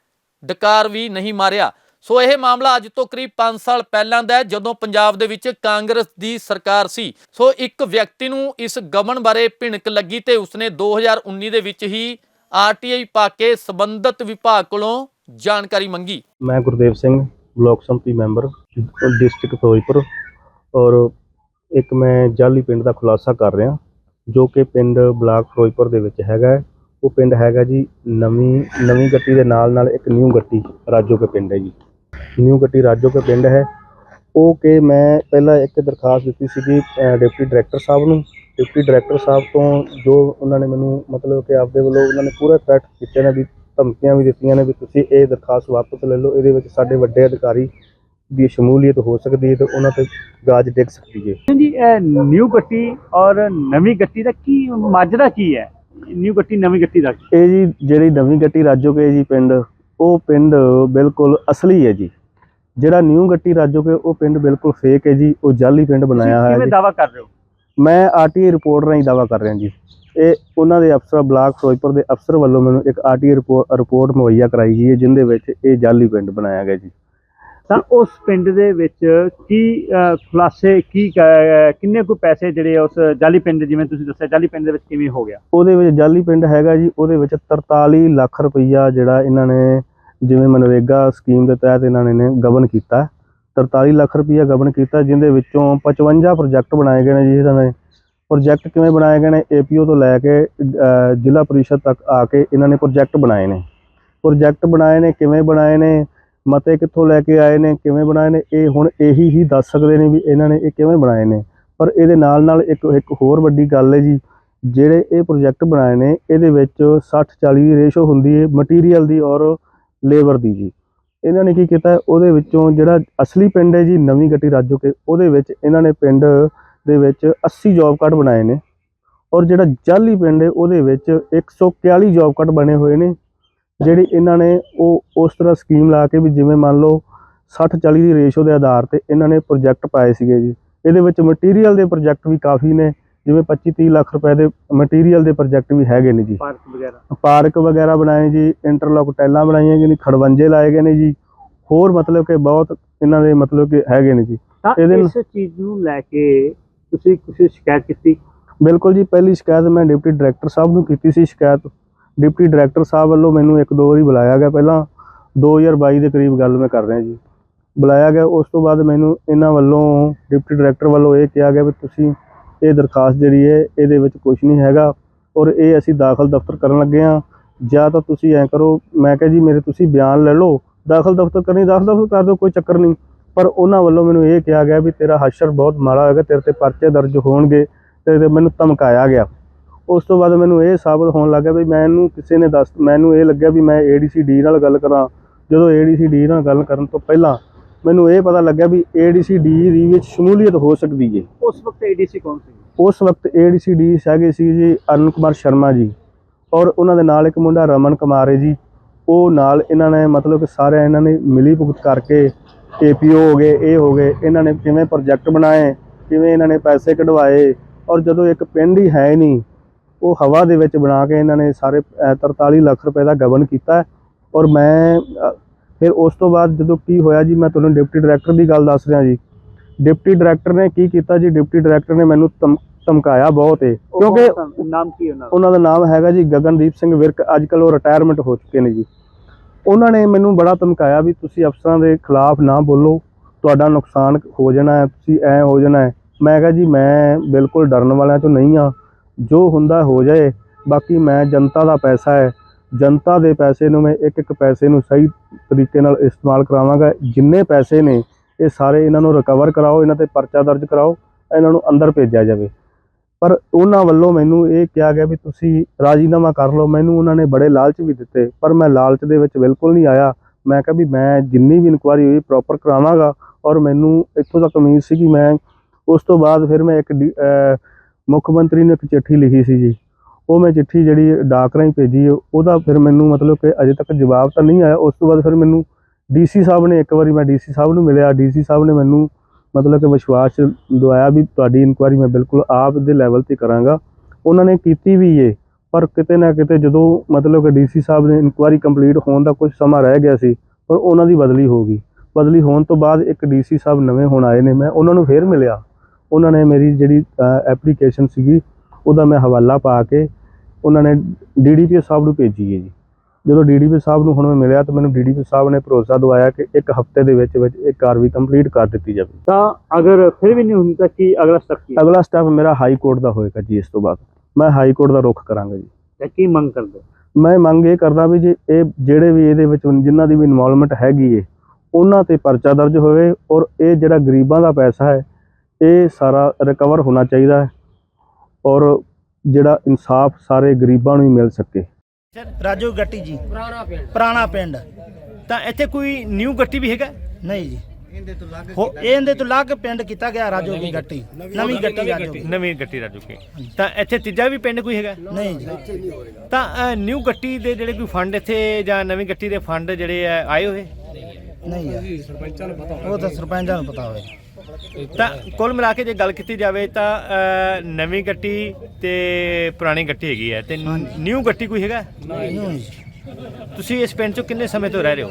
ਡਕਾਰ ਵੀ ਨਹੀਂ ਮਾਰਿਆ। ਸੋ ਇਹ ਮਾਮਲਾ ਅੱਜ ਤੋਂ ਕਰੀਬ 5 ਸਾਲ ਪਹਿਲਾਂ ਦਾ ਹੈ, ਜਦੋਂ ਪੰਜਾਬ ਦੇ ਵਿੱਚ ਕਾਂਗਰਸ ਦੀ ਸਰਕਾਰ ਸੀ। ਸੋ ਇੱਕ ਵਿਅਕਤੀ ਨੂੰ ਇਸ ਗਮਨ ਬਾਰੇ ਭਿਣਕ ਲੱਗੀ ਤੇ ਉਸਨੇ 2019 ਦੇ ਵਿੱਚ ਹੀ ਆਰਟੀਆਈ ਪਾ ਕੇ ਸੰਬੰਧਿਤ ਵਿਭਾਗ ਕੋਲੋਂ ਜਾਣਕਾਰੀ ਮੰਗੀ। ਮੈਂ ਗੁਰਦੇਵ ਸਿੰਘ, ਬਲਾਕ ਸੰਮਤੀ ਮੈਂਬਰ, ਡਿਸਟ੍ਰਿਕਟ ਫਿਰੋਜ਼ਪੁਰ ਔਰ ਇੱਕ ਮੈਂ ਜਾਲੀ ਪਿੰਡ ਦਾ ਖੁਲਾਸਾ ਕਰ ਰਿਹਾ, ਜੋ ਕਿ ਪਿੰਡ ਬਲਾਕ ਫਿਰੋਜ਼ਪੁਰ ਦੇ ਵਿੱਚ ਹੈਗਾ ਹੈ। ਉਹ ਪਿੰਡ ਹੈਗਾ ਜੀ ਨਵੀਂ ਨਵੀਂ ਗੱਟੀ ਦੇ ਨਾਲ ਨਾਲ ਇੱਕ ਨਿਊ ਗੱਟੀ ਰਾਜੋ ਕੇ ਪਿੰਡ ਹੈ ਜੀ। ਨਿਊ ਗੱਟੀ ਰਾਜੋ ਕੇ ਪਿੰਡ ਹੈ। ਉਹ ਕਿ ਮੈਂ ਪਹਿਲਾਂ ਇੱਕ ਦਰਖਾਸਤ ਦਿੱਤੀ ਸੀਗੀ ਡਿਪਟੀ ਡਾਇਰੈਕਟਰ ਸਾਹਿਬ ਨੂੰ। ਡਿਪਟੀ ਡਾਇਰੈਕਟਰ ਸਾਹਿਬ ਤੋਂ ਜੋ ਉਹਨਾਂ ਨੇ ਮੈਨੂੰ ਮਤਲਬ ਕਿ ਆਪਦੇ ਵੱਲੋਂ ਉਹਨਾਂ ਨੇ ਪੂਰਾ ਥ੍ਰੈਟ ਕੀਤੇ ਨੇ ਵੀ ਧਮਕੀਆਂ ਵੀ ਦਿੱਤੀਆਂ ਨੇ ਵੀ ਤੁਸੀਂ ਇਹ ਦਰਖਾਸਤ ਵਾਪਸ ਲੈ ਲਓ ਇਹਦੇ ਵਿੱਚ ਸਾਡੇ ਵੱਡੇ ਅਧਿਕਾਰੀ ਦੀ ਸ਼ਮੂਲੀਅਤ ਹੋ ਸਕਦੀ ਹੈ ਤੇ ਉਹਨਾਂ ਤੇ ਗਾਜ ਡਿੱਗ ਸਕਦੀ ਹੈ। ਜੀ ਇਹ ਨਿਊ ਗੱਟੀ ਔਰ ਨਵੀਂ ਗੱਟੀ ਦਾ ਕੀ ਮਾਜਰਾ ਕੀ ਹੈ? ਨਿਊ ਗੱਟੀ ਨਵੀਂ ਗੱਟੀ ਦਾ ਇਹ ਜੀ ਜਿਹੜੀ ਨਵੀਂ ਗੱਟੀ ਰਾਜੋਕੇ ਜੀ ਪਿੰਡ ਉਹ ਪਿੰਡ ਬਿਲਕੁਲ ਅਸਲੀ ਹੈ ਜੀ। ਜਿਹੜਾ ਨਿਊ ਗੱਟੀ ਰਾਜੋਕੇ ਉਹ ਪਿੰਡ ਬਿਲਕੁਲ ਫੇਕ ਹੈ ਜੀ ਉਹ ਜਾਲੀ ਪਿੰਡ ਬਣਾਇਆ ਹੋਇਆ ਕਿਵੇਂ ਜੀ। ਦਾਵਾ ਕਰ ਰਹੇ ਹੋ? ਮੈਂ ਆਰਟੀਆਈ ਰਿਪੋਰਟ ਰਾਹੀਂ ਦਾਵਾ ਕਰ ਰਿਹਾ ਜੀ। ਇਹ ਉਹਨਾਂ ਦੇ ਅਫਸਰ ਬਲਾਕ ਫਿਰੋਜ਼ਪੁਰ ਦੇ ਅਫਸਰ ਵੱਲੋਂ ਮੈਨੂੰ ਇੱਕ ਆਰਟੀਆਈ ਰਿਪੋਰਟ ਮੁਹੱਈਆ ਕਰਾਈ ਗਈ ਹੈ ਜਿੰਦੇ ਵਿੱਚ ਇਹ ਜਾਲੀ ਪਿੰਡ ਬਣਾਇਆ ਗਿਆ ਜੀ। ਤਾਂ ਉਸ ਪਿੰਡ ਦੇ ਵਿੱਚ ਕੀ ਖੁਲਾਸੇ ਕੀ ਕ- ਕਿੰਨੇ ਕੁ ਪੈਸੇ ਜਿਹੜੇ ਉਸ ਜਾਲੀ ਪਿੰਡ ਜਿਵੇਂ ਤੁਸੀਂ ਦੱਸਿਆ ਜਾਲੀ ਪਿੰਡ ਦੇ ਵਿੱਚ ਕਿਵੇਂ ਹੋ ਗਿਆ? ਉਹਦੇ ਵਿੱਚ ਜਾਲੀ ਪਿੰਡ ਹੈਗਾ ਜੀ ਉਹਦੇ ਵਿੱਚ 43 ਲੱਖ ਰੁਪਈਆ ਜਿਹੜਾ ਇਹਨਾਂ ਨੇ ਜਿਵੇਂ ਮਨਰੇਗਾ ਸਕੀਮ ਦੇ ਤਹਿਤ ਇਹਨਾਂ ਨੇ ਨੇ ਗਬਨ ਕੀਤਾ। 43 ਲੱਖ ਰੁਪਈਆ ਗਬਨ ਕੀਤਾ ਜਿੰਦੇ ਵਿੱਚੋਂ 55 ਪ੍ਰੋਜੈਕਟ ਬਣਾਏ ਗਏ ਨੇ ਜੀ ਇਹਨਾਂ ਨੇ। ਪ੍ਰੋਜੈਕਟ ਕਿਵੇਂ ਬਣਾਏ ਗਏ ਨੇ? ਏਪੀਓ ਤੋਂ ਲੈ ਕੇ ਜ਼ਿਲ੍ਹਾ ਪਰਿਸ਼ਦ ਤੱਕ ਆ ਕੇ ਇਹਨਾਂ ਨੇ ਪ੍ਰੋਜੈਕਟ ਬਣਾਏ ਨੇ। ਪ੍ਰੋਜੈਕਟ ਬਣਾਏ ਨੇ, ਕਿਵੇਂ ਬਣਾਏ ਨੇ? ਮਤੇ ਕਿੱਥੋਂ ਲੈ ਕੇ ਆਏ ਨੇ? ਕਿਵੇਂ ਬਣਾਏ ਨੇ? ਇਹ ਹੁਣ ਇਹੀ ਹੀ ਦੱਸ ਸਕਦੇ ਨੇ ਵੀ ਇਹਨਾਂ ਨੇ ਇਹ ਕਿਵੇਂ ਬਣਾਏ ਨੇ। ਪਰ ਇਹਦੇ ਨਾਲ ਨਾਲ ਇੱਕ ਇੱਕ ਹੋਰ ਵੱਡੀ ਗੱਲ ਹੈ ਜੀ, ਜਿਹੜੇ ਇਹ ਪ੍ਰੋਜੈਕਟ ਬਣਾਏ ਨੇ, ਇਹਦੇ ਵਿੱਚ 60 40 ਦੀ ਰੇਸ਼ੋ ਹੁੰਦੀ ਹੈ ਮਟੀਰੀਅਲ ਦੀ ਔਰ ਲੇਬਰ ਦੀ ਜੀ। ਇਹਨਾਂ ਨੇ ਕੀ ਕੀਤਾ ਉਹਦੇ ਵਿੱਚੋਂ ਜਿਹੜਾ ਅਸਲੀ ਪਿੰਡ ਹੈ ਜੀ, ਨਵੀਂ ਗੱਟੀ ਰਾਜੋਕੇ ਉਹਦੇ ਵਿੱਚ ਇਹਨਾਂ ਨੇ ਪਿੰਡ ਦੇ ਵਿੱਚ 80 ਜੌਬ ਕਾਰਡ ਬਣਾਏ ਨੇ। ਔਰ ਜਿਹੜਾ ਜਾਲੀ ਪਿੰਡ ਹੈ, ਉਹਦੇ ਵਿੱਚ 141 ਜੌਬ ਕਾਰਡ ਬਣੇ ਹੋਏ ਨੇ, ਜਿਹੜੀ ਇਹਨਾਂ ਨੇ ਉਹ ਉਸ ਤਰ੍ਹਾਂ ਸਕੀਮ ਲਾ ਕੇ ਵੀ ਜਿਵੇਂ ਮੰਨ ਲਓ 60 40 ਦੀ ਰੇਸ਼ੋ ਦੇ ਆਧਾਰ ਤੇ ਇਹਨਾਂ ਨੇ ਪ੍ਰੋਜੈਕਟ ਪਾਏ ਸੀਗੇ ਜੀ। ਇਹਦੇ ਵਿੱਚ ਮਟੀਰੀਅਲ ਦੇ ਪ੍ਰੋਜੈਕਟ ਵੀ ਕਾਫੀ ਨੇ ਜਿਵੇਂ 25 30 ਲੱਖ ਰੁਪਏ ਦੇ ਮਟੀਰੀਅਲ ਦੇ ਪ੍ਰੋਜੈਕਟ ਵੀ ਹੈਗੇ ਨੇ ਜੀ। ਪਾਰਕ ਵਗੈਰਾ। ਪਾਰਕ ਵਗੈਰਾ ਬਣਾਏ ਜੀ ਇੰਟਰਲੌਕ ਟੈਲਾਂ ਬਣਾਈਆਂ ਗਈਆਂ ਨੇ ਖੜਵੰਜੇ ਲਾਏ ਗਏ ਨੇ ਜੀ। ਹੋਰ ਮਤਲਬ ਕਿ ਬਹੁਤ ਇਹਨਾਂ ਦੇ ਮਤਲਬ ਕਿ ਹੈਗੇ ਨੇ ਜੀ। ਇਹਦੇ ਇਸ ਚੀਜ਼ ਨੂੰ ਲੈ ਕੇ ਤੁਸੀਂ ਕੁਝ ਸ਼ਿਕਾਇਤ ਕੀਤੀ? ਬਿਲਕੁਲ ਜੀ ਪਹਿਲੀ ਸ਼ਿਕਾਇਤ ਮੈਂ ਡਿਪਟੀ ਡਾਇਰੈਕਟਰ ਸਾਹਿਬ ਨੂੰ ਕੀਤੀ ਸੀ ਸ਼ਿਕਾਇਤ। ਡਿਪਟੀ ਡਾਇਰੈਕਟਰ ਸਾਹਿਬ ਵੱਲੋਂ ਮੈਨੂੰ ਇੱਕ ਦੋ ਵਾਰੀ ਬੁਲਾਇਆ ਗਿਆ ਪਹਿਲਾਂ। 2022 ਦੇ ਕਰੀਬ ਗੱਲ ਮੈਂ ਕਰ ਰਿਹਾ ਜੀ। ਬੁਲਾਇਆ ਗਿਆ ਉਸ ਤੋਂ ਬਾਅਦ ਮੈਨੂੰ ਇਹਨਾਂ ਵੱਲੋਂ ਡਿਪਟੀ ਡਾਇਰੈਕਟਰ ਵੱਲੋਂ ਇਹ ਕਿਹਾ ਗਿਆ ਵੀ ਤੁਸੀਂ ਇਹ ਦਰਖਾਸਤ ਜਿਹੜੀ ਹੈ, ਇਹਦੇ ਵਿੱਚ ਕੁਝ ਨਹੀਂ ਹੈਗਾ ਔਰ ਇਹ ਅਸੀਂ ਦਾਖਲ ਦਫ਼ਤਰ ਕਰਨ ਲੱਗੇ ਹਾਂ। ਜਾਂ ਤਾਂ ਤੁਸੀਂ ਐਂ ਕਰੋ, ਮੈਂ ਕਿਹਾ ਜੀ, ਮੇਰੇ ਤੁਸੀਂ ਬਿਆਨ ਲੈ ਲਓ। ਦਾਖਲ ਦਫ਼ਤਰ ਕਰਨੀ, ਦਾਖਲ ਦਫ਼ਤਰ ਕਰ ਦਿਓ, ਕੋਈ ਚੱਕਰ ਨਹੀਂ। ਪਰ ਉਹਨਾਂ ਵੱਲੋਂ ਮੈਨੂੰ ਇਹ ਕਿਹਾ ਗਿਆ ਵੀ ਤੇਰਾ ਹਸ਼ਰ ਬਹੁਤ ਮਾੜਾ ਹੋਏਗਾ ਤੇਰੇ ਤੇ ਪਰਚੇ ਦਰਜ ਹੋਣਗੇ ਤੇ ਤੇ ਮੈਨੂੰ ਧਮਕਾਇਆ ਗਿਆ। ਉਸ ਤੋਂ ਬਾਅਦ ਮੈਨੂੰ ਇਹ ਸਾਬਤ ਹੋਣ ਲੱਗਾ ਵੀ ਮੈਨੂੰ ਕਿਸੇ ਨੇ ਦੱਸ, ਮੈਨੂੰ ਇਹ ਲੱਗਿਆ ਵੀ ਮੈਂ ਏਡੀਸੀ ਡੀ ਨਾਲ ਗੱਲ ਕਰਾਂ। ਜਦੋਂ ਏਡੀਸੀ ਡੀ ਨਾਲ ਗੱਲ ਕਰਨ ਤੋਂ ਪਹਿਲਾਂ ਮੈਨੂੰ ਇਹ ਪਤਾ ਲੱਗਿਆ ਵੀ ਏਡੀਸੀ ਡੀ ਦੀ ਵਿੱਚ ਸ਼ਮੂਲੀਅਤ ਹੋ ਸਕਦੀ ਹੈ ਉਸ ਵਕਤ ਏਡੀਸੀ ਕੌਣ ਸੀ ਉਸ ਵਕਤ ਏਡੀਸੀ ਡੀ ਹੈਗੇ ਸੀ ਜੀ ਅਰੁਣ ਕੁਮਾਰ ਸ਼ਰਮਾ ਜੀ ਔਰ ਉਹਨਾਂ ਦੇ ਨਾਲ ਇੱਕ ਮੁੰਡਾ ਰਮਨ ਕੁਮਾਰ ਹੈ ਜੀ ਉਹ ਨਾਲ ਇਹਨਾਂ ਨੇ ਮਤਲਬ ਕਿ ਸਾਰੇ ਇਹਨਾਂ ਨੇ ਮਿਲੀ ਭੁਗਤ ਕਰਕੇ ਏਪੀਓ ਹੋ ਗਏ ਇਹ ਹੋ ਗਏ ਇਹਨਾਂ ਨੇ ਕਿਵੇਂ ਪ੍ਰੋਜੈਕਟ ਬਣਾਏ ਕਿਵੇਂ ਇਹਨਾਂ ਨੇ ਪੈਸੇ ਕਢਵਾਏ ਔਰ ਜਦੋਂ ਇੱਕ ਪਿੰਡ ਹੀ ਹੈ ਨਹੀਂ ਉਹ ਹਵਾ ਦੇ ਵਿੱਚ ਬਣਾ ਕੇ ਇਹਨਾਂ ਨੇ ਸਾਰੇ ਅ, 43 ਲੱਖ ਰੁਪਏ ਦਾ ਗਬਨ ਕੀਤਾ। ਔਰ ਮੈਂ ਫਿਰ ਉਸ ਤੋਂ ਬਾਅਦ ਜਦੋਂ ਕੀ ਹੋਇਆ ਜੀ ਮੈਂ ਤੁਹਾਨੂੰ ਡਿਪਟੀ ਡਾਇਰੈਕਟਰ ਦੀ ਗੱਲ ਦੱਸ ਰਿਹਾ ਜੀ। ਡਿਪਟੀ ਡਾਇਰੈਕਟਰ ਨੇ ਕੀ ਕੀਤਾ ਜੀ ਡਿਪਟੀ ਡਾਇਰੈਕਟਰ ਨੇ ਮੈਨੂੰ ਧਮ- ਧਮਕਾਇਆ ਬਹੁਤ ਹੈ ਉਹ ਕਿਉਂਕਿ? ਨਾਮ ਕੀ ਉਹਨਾਂ ਦਾ? ਉਹਨਾਂ ਦਾ ਨਾਮ ਹੈਗਾ ਜੀ ਗਗਨਦੀਪ ਸਿੰਘ ਵਿਰਕ ਅੱਜ ਕੱਲ ਉਹ ਰਿਟਾਇਰਮੈਂਟ ਹੋ ਚੁੱਕੇ ਨੇ ਜੀ। ਉਹਨਾਂ ਨੇ ਮੈਨੂੰ ਬੜਾ ਧਮਕਾਇਆ ਵੀ ਤੁਸੀਂ ਅਫਸਰਾਂ ਦੇ ਖਿਲਾਫ ਨਾ ਬੋਲੋ ਤੁਹਾਡਾ ਨੁਕਸਾਨ ਹੋ ਜਾਣਾ ਹੈ ਤੁਸੀਂ ਐ ਹੋ ਜਾਣਾ ਹੈ। ਮੈਂ ਕਿਹਾ ਜੀ ਮੈਂ ਬਿਲਕੁਲ ਡਰਨ ਵਾਲਿਆਂ ਚੋਂ ਨਹੀਂ ਆ ਜੋ ਹੁੰਦਾ ਹੋ ਜਾਏ ਬਾਕੀ ਮੈਂ ਜਨਤਾ ਦਾ ਪੈਸਾ ਹੈ ਜਨਤਾ ਦੇ ਪੈਸੇ ਨੂੰ ਮੈਂ ਇੱਕ ਇੱਕ ਪੈਸੇ ਨੂੰ ਸਹੀ ਤਰੀਕੇ ਨਾਲ ਇਸਤੇਮਾਲ ਕਰਾਵਾਂਗਾ। ਜਿੰਨੇ ਪੈਸੇ ਨੇ, ਇਹ ਸਾਰੇ ਇਹਨਾਂ ਨੂੰ ਰਿਕਵਰ ਕਰਾਓ, ਇਹਨਾਂ ਤੇ ਪਰਚਾ ਦਰਜ ਕਰਾਓ, ਇਹਨਾਂ ਨੂੰ ਅੰਦਰ ਭੇਜਿਆ ਜਾਵੇ। ਪਰ ਉਹਨਾਂ ਵੱਲੋਂ ਮੈਨੂੰ ਇਹ ਕਿਹਾ ਗਿਆ ਵੀ ਤੁਸੀਂ ਰਾਜੀਨਾਮਾ ਕਰ ਲਓ। ਮੈਨੂੰ ਉਹਨਾਂ ਨੇ ਬੜੇ ਲਾਲਚ ਵੀ ਦਿੱਤੇ, ਪਰ ਮੈਂ ਲਾਲਚ ਦੇ ਵਿੱਚ ਬਿਲਕੁਲ ਨਹੀਂ ਆਇਆ। ਮੈਂ ਕਿਹਾ ਵੀ ਮੈਂ ਜਿੰਨੀ ਵੀ ਇਨਕੁਆਰੀ ਹੋਈ ਪ੍ਰੋਪਰ ਕਰਾਵਾਂਗਾ। ਔਰ ਮੈਨੂੰ ਇੱਥੋਂ ਤੱਕ ਉਮੀਦ ਸੀ ਕਿ ਮੈਂ ਉਸ ਤੋਂ ਬਾਅਦ ਫਿਰ ਮੈਂ ਇੱਕ ਡੀ- ਮੁੱਖ ਮੰਤਰੀ ਨੂੰ ਇੱਕ ਚਿੱਠੀ ਲਿਖੀ ਸੀ ਜੀ। ਉਹ ਮੈਂ ਚਿੱਠੀ ਜਿਹੜੀ ਡਾਕ ਰਾਹੀਂ ਭੇਜੀ ਉਹਦਾ ਫਿਰ ਮੈਨੂੰ ਮਤਲਬ ਕਿ ਅਜੇ ਤੱਕ ਜਵਾਬ ਤਾਂ ਨਹੀਂ ਆਇਆ। ਉਸ ਤੋਂ ਬਾਅਦ ਫਿਰ ਮੈਨੂੰ ਡੀਸੀ ਸਾਹਿਬ ਨੇ ਇੱਕ ਵਾਰੀ ਮੈਂ ਡੀਸੀ ਸਾਹਿਬ ਨੂੰ ਮਿਲਿਆ। ਡੀਸੀ ਸਾਹਿਬ ਨੇ ਮੈਨੂੰ ਮਤਲਬ ਕਿ ਵਿਸ਼ਵਾਸ ਦਵਾਇਆ ਵੀ ਤੁਹਾਡੀ ਇਨਕੁਆਇਰੀ ਮੈਂ ਬਿਲਕੁਲ ਆਪ ਦੇ ਲੈਵਲ ਤੇ ਕਰਾਂਗਾ। ਉਹਨਾਂ ਨੇ ਕੀਤੀ ਵੀ ਏ, ਪਰ ਕਿਤੇ ਨਾ ਕਿਤੇ ਜਦੋਂ ਮਤਲਬ ਕਿ ਡੀਸੀ ਸਾਹਿਬ ਨੇ ਇਨਕੁਆਇਰੀ ਕੰਪਲੀਟ ਹੋਣ ਦਾ ਕੁਝ ਸਮਾਂ ਰਹਿ ਗਿਆ ਸੀ, ਪਰ ਉਹਨਾਂ ਦੀ ਬਦਲੀ ਹੋ ਗਈ। ਬਦਲੀ ਹੋਣ ਤੋਂ ਬਾਅਦ ਇੱਕ ਡੀਸੀ ਸਾਹਿਬ ਨਵੇਂ ਹੁਣ ਆਏ ਨੇ। ਮੈਂ ਉਹਨਾਂ ਨੂੰ ਫੇਰ ਮਿਲਿਆ। ਉਹਨਾਂ ਨੇ ਮੇਰੀ ਜਿਹੜੀ ਐਪਲੀਕੇਸ਼ਨ ਸੀਗੀ, ਉਹਦਾ ਮੈਂ ਹਵਾਲਾ ਪਾ ਕੇ ਉਹਨਾਂ ਨੇ ਡੀਡੀਪੀ ਸਾਹਿਬ ਨੂੰ ਭੇਜੀ ਹੈ ਜੀ। ਜਦੋਂ ਡੀਡੀਪੀ ਸਾਹਿਬ ਨੂੰ ਹੁਣ ਮੈਂ ਮਿਲਿਆ ਤਾਂ ਮੈਨੂੰ ਡੀਡੀਪੀ ਸਾਹਿਬ ਨੇ ਭਰੋਸਾ ਦਵਾਇਆ ਕਿ ਇੱਕ ਹਫ਼ਤੇ ਦੇ ਵਿੱਚ ਵਿੱਚ ਇਹ ਕਾਰਵਾਈ ਕੰਪਲੀਟ ਕਰ ਦਿੱਤੀ ਜਾਵੇ। ਤਾਂ ਅਗਰ ਫਿਰ ਵੀ ਨਹੀਂ ਹੁੰਦੀ ਤਾਂ ਕੀ ਅਗਲਾ ਸਟੈਪ ਕੀ? ਅਗਲਾ ਸਟੈਪ ਮੇਰਾ ਹਾਈ ਕੋਰਟ ਦਾ ਹੋਏਗਾ ਜੀ ਇਸ ਤੋਂ ਬਾਅਦ। ਮੈਂ ਹਾਈ ਕੋਰਟ ਦਾ ਰੁਖ ਕਰਾਂਗਾ ਜੀ। ਜਾਂ ਕੀ ਮੰਗ ਕਰਦੇ ਮੈਂ ਮੰਗ ਇਹ ਕਰਦਾ ਵੀ ਜੇ ਇਹ ਜਿਹੜੇ ਵੀ ਇਹਦੇ ਵਿੱਚ ਜਿਨ੍ਹਾਂ ਦੀ ਵੀ ਇਨਵੋਲਵਮੈਂਟ ਹੈਗੀ ਏ ਉਹਨਾਂ ਤੇ ਪਰਚਾ ਦਰਜ ਹੋਵੇ ਔਰ ਇਹ ਜਿਹੜਾ ਗਰੀਬਾਂ ਦਾ ਪੈਸਾ ਹੈ ਇਹ ਸਾਰਾ ਰਿਕਵਰ ਹੋਣਾ ਚਾਹੀਦਾ ਹੈ ਔਰ ਜਿਹੜਾ ਇਨਸਾਫ ਸਾਰੇ ਗਰੀਬਾਂ ਨੂੰ ਹੀ ਮਿਲ ਸਕੇ। ਰਾਜੂ ਗੱਟੀ ਜੀ। ਪੁਰਾਣਾ ਪਿੰਡ। ਪੁਰਾਣਾ ਪਿੰਡ। ਤਾਂ ਇੱਥੇ ਕੋਈ ਨਿਊ ਗੱਟੀ ਵੀ ਹੈਗਾ? ਨਹੀਂ ਜੀ। ਹੋ ਇਹਦੇ ਤੋਂ ਲੱਗ ਪਿੰਡ ਕੀਤਾ ਗਿਆ ਰਾਜੂ ਦੀ ਗੱਟੀ। ਨਵੀਂ ਗੱਟੀ ਰਾਜੂ। ਨਵੀਂ ਗੱਟੀ ਰਾਜੂ ਕੇ ਤਾਂ ਇੱਥੇ ਤੀਜਾ ਵੀ ਪਿੰਡ ਕੋਈ ਹੈਗਾ? ਨਹੀਂ ਜੀ। ਤਾਂ ਨਿਊ ਗੱਟੀ ਦੇ ਜਿਹੜੇ ਕੋਈ ਫੰਡ ਇੱਥੇ ਜਾਂ ਨਵੀਂ ਗੱਟੀ ਦੇ ਫੰਡ ਜਿਹੜੇ ਆਏ ਹੋਏ? ਨਹੀਂ ਯਾਰ ਸਰਪੰਚਾਂ ਨੂੰ ਪਤਾ ਉਹ ਤਾਂ ਸਰਪੰਚਾਂ ਨੂੰ ਪਤਾ ਹੋਵੇ। ਤਾਂ ਕੁੱਲ ਮਿਲਾ ਕੇ ਜੇ ਗੱਲ ਕੀਤੀ ਜਾਵੇ ਤਾਂ ਨਵੀਂ ਗੱਟੀ ਤੇ ਪੁਰਾਣੀ ਗੱਟੀ ਹੈਗੀ ਹੈ ਤੇ ਨਿਊ ਗੱਟੀ ਕੋਈ ਹੈਗਾ? ਨਹੀਂ। ਤੁਸੀਂ ਇਸ ਪਿੰਡ ਚੋਂ ਕਿੰਨੇ ਸਮੇਂ ਤੋਂ ਰਹਿ ਰਹੇ ਹੋ?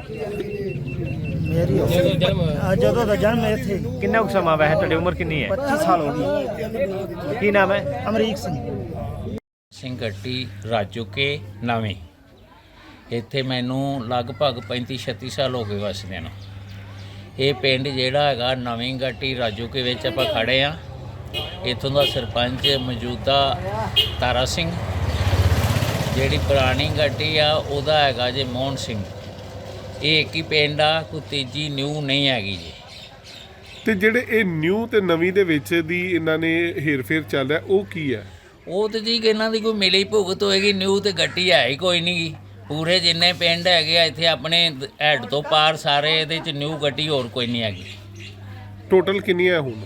ਮੇਰੀ ਹੋ ਗਈ। ਆ ਜਦੋਂ ਦਾ ਜਨਮ ਇੱਥੇ। ਕਿੰਨਾ ਕੁ ਸਮਾਂ ਹੋਇਆ ਹੈ ਤੁਹਾਡੀ ਉਮਰ ਕਿੰਨੀ ਹੈ? 25 ਸਾਲ ਹੋ ਗਏ। ਕੀ ਨਾਮ ਹੈ? ਅਮਰੀਕ ਸਿੰਘ। ਸਿੰਘ ਗੱਟੀ ਰਾਜੋਕੇ ਨਵੇਂ। ਇੱਥੇ ਮੈਨੂੰ ਲਗਭਗ 35 36 ਸਾਲ ਹੋ ਗਏ ਵਸਦੇ ਨੂੰ। ਇਹ ਪਿੰਡ ਜਿਹੜਾ ਹੈਗਾ ਨਵੀਂ ਗੱਟੀ ਰਾਜੋਕੇ ਵਿੱਚ ਆਪਾਂ ਖੜੇ ਆ। ਇੱਥੋਂ ਦਾ ਸਰਪੰਚ ਮੌਜੂਦਾ ਤਾਰਾ ਸਿੰਘ। ਜਿਹੜੀ ਪੁਰਾਣੀ ਗੱਟੀ ਆ ਉਹਦਾ ਹੈਗਾ ਜੇ ਮੋਹਨ ਸਿੰਘ। ਇਹ ਇੱਕ ਹੀ ਪਿੰਡ ਆ ਕੋਈ ਤੀਜੀ ਨਿਊ ਨਹੀਂ ਹੈਗੀ ਜੀ। ਤੇ ਜਿਹੜੇ ਇਹ ਨਿਊ ਤੇ ਨਵੀਂ ਦੇ ਵਿੱਚ ਦੀ ਇਹਨਾਂ ਨੇ ਹੇਰਫੇਰ ਚੱਲ ਰਿਹਾ ਉਹ ਕੀ ਹੈ? ਉਹ ਤੇ ਜੀ ਕਿ ਇਹਨਾਂ ਦੀ ਕੋਈ ਮਿਲੀ ਭੁਗਤ ਹੋਏਗੀ ਨਿਊ ਤੇ ਗੱਟੀ ਹੈ ਹੀ ਕੋਈ ਨਹੀਂ ਪੂਰੇ ਜਿੰਨੇ ਪਿੰਡ ਹੈਗੇ ਆ ਇੱਥੇ ਆਪਣੇ ਹੈਡ ਤੋਂ ਪਾਰ ਸਾਰੇ ਇਹਦੇ ਚ ਨਿਊ ਗੱਟੀ ਹੋਰ ਕੋਈ ਨਹੀਂ ਹੈਗੀ। ਟੋਟਲ ਕਿੰਨੀ ਹੈ ਹੁਣ?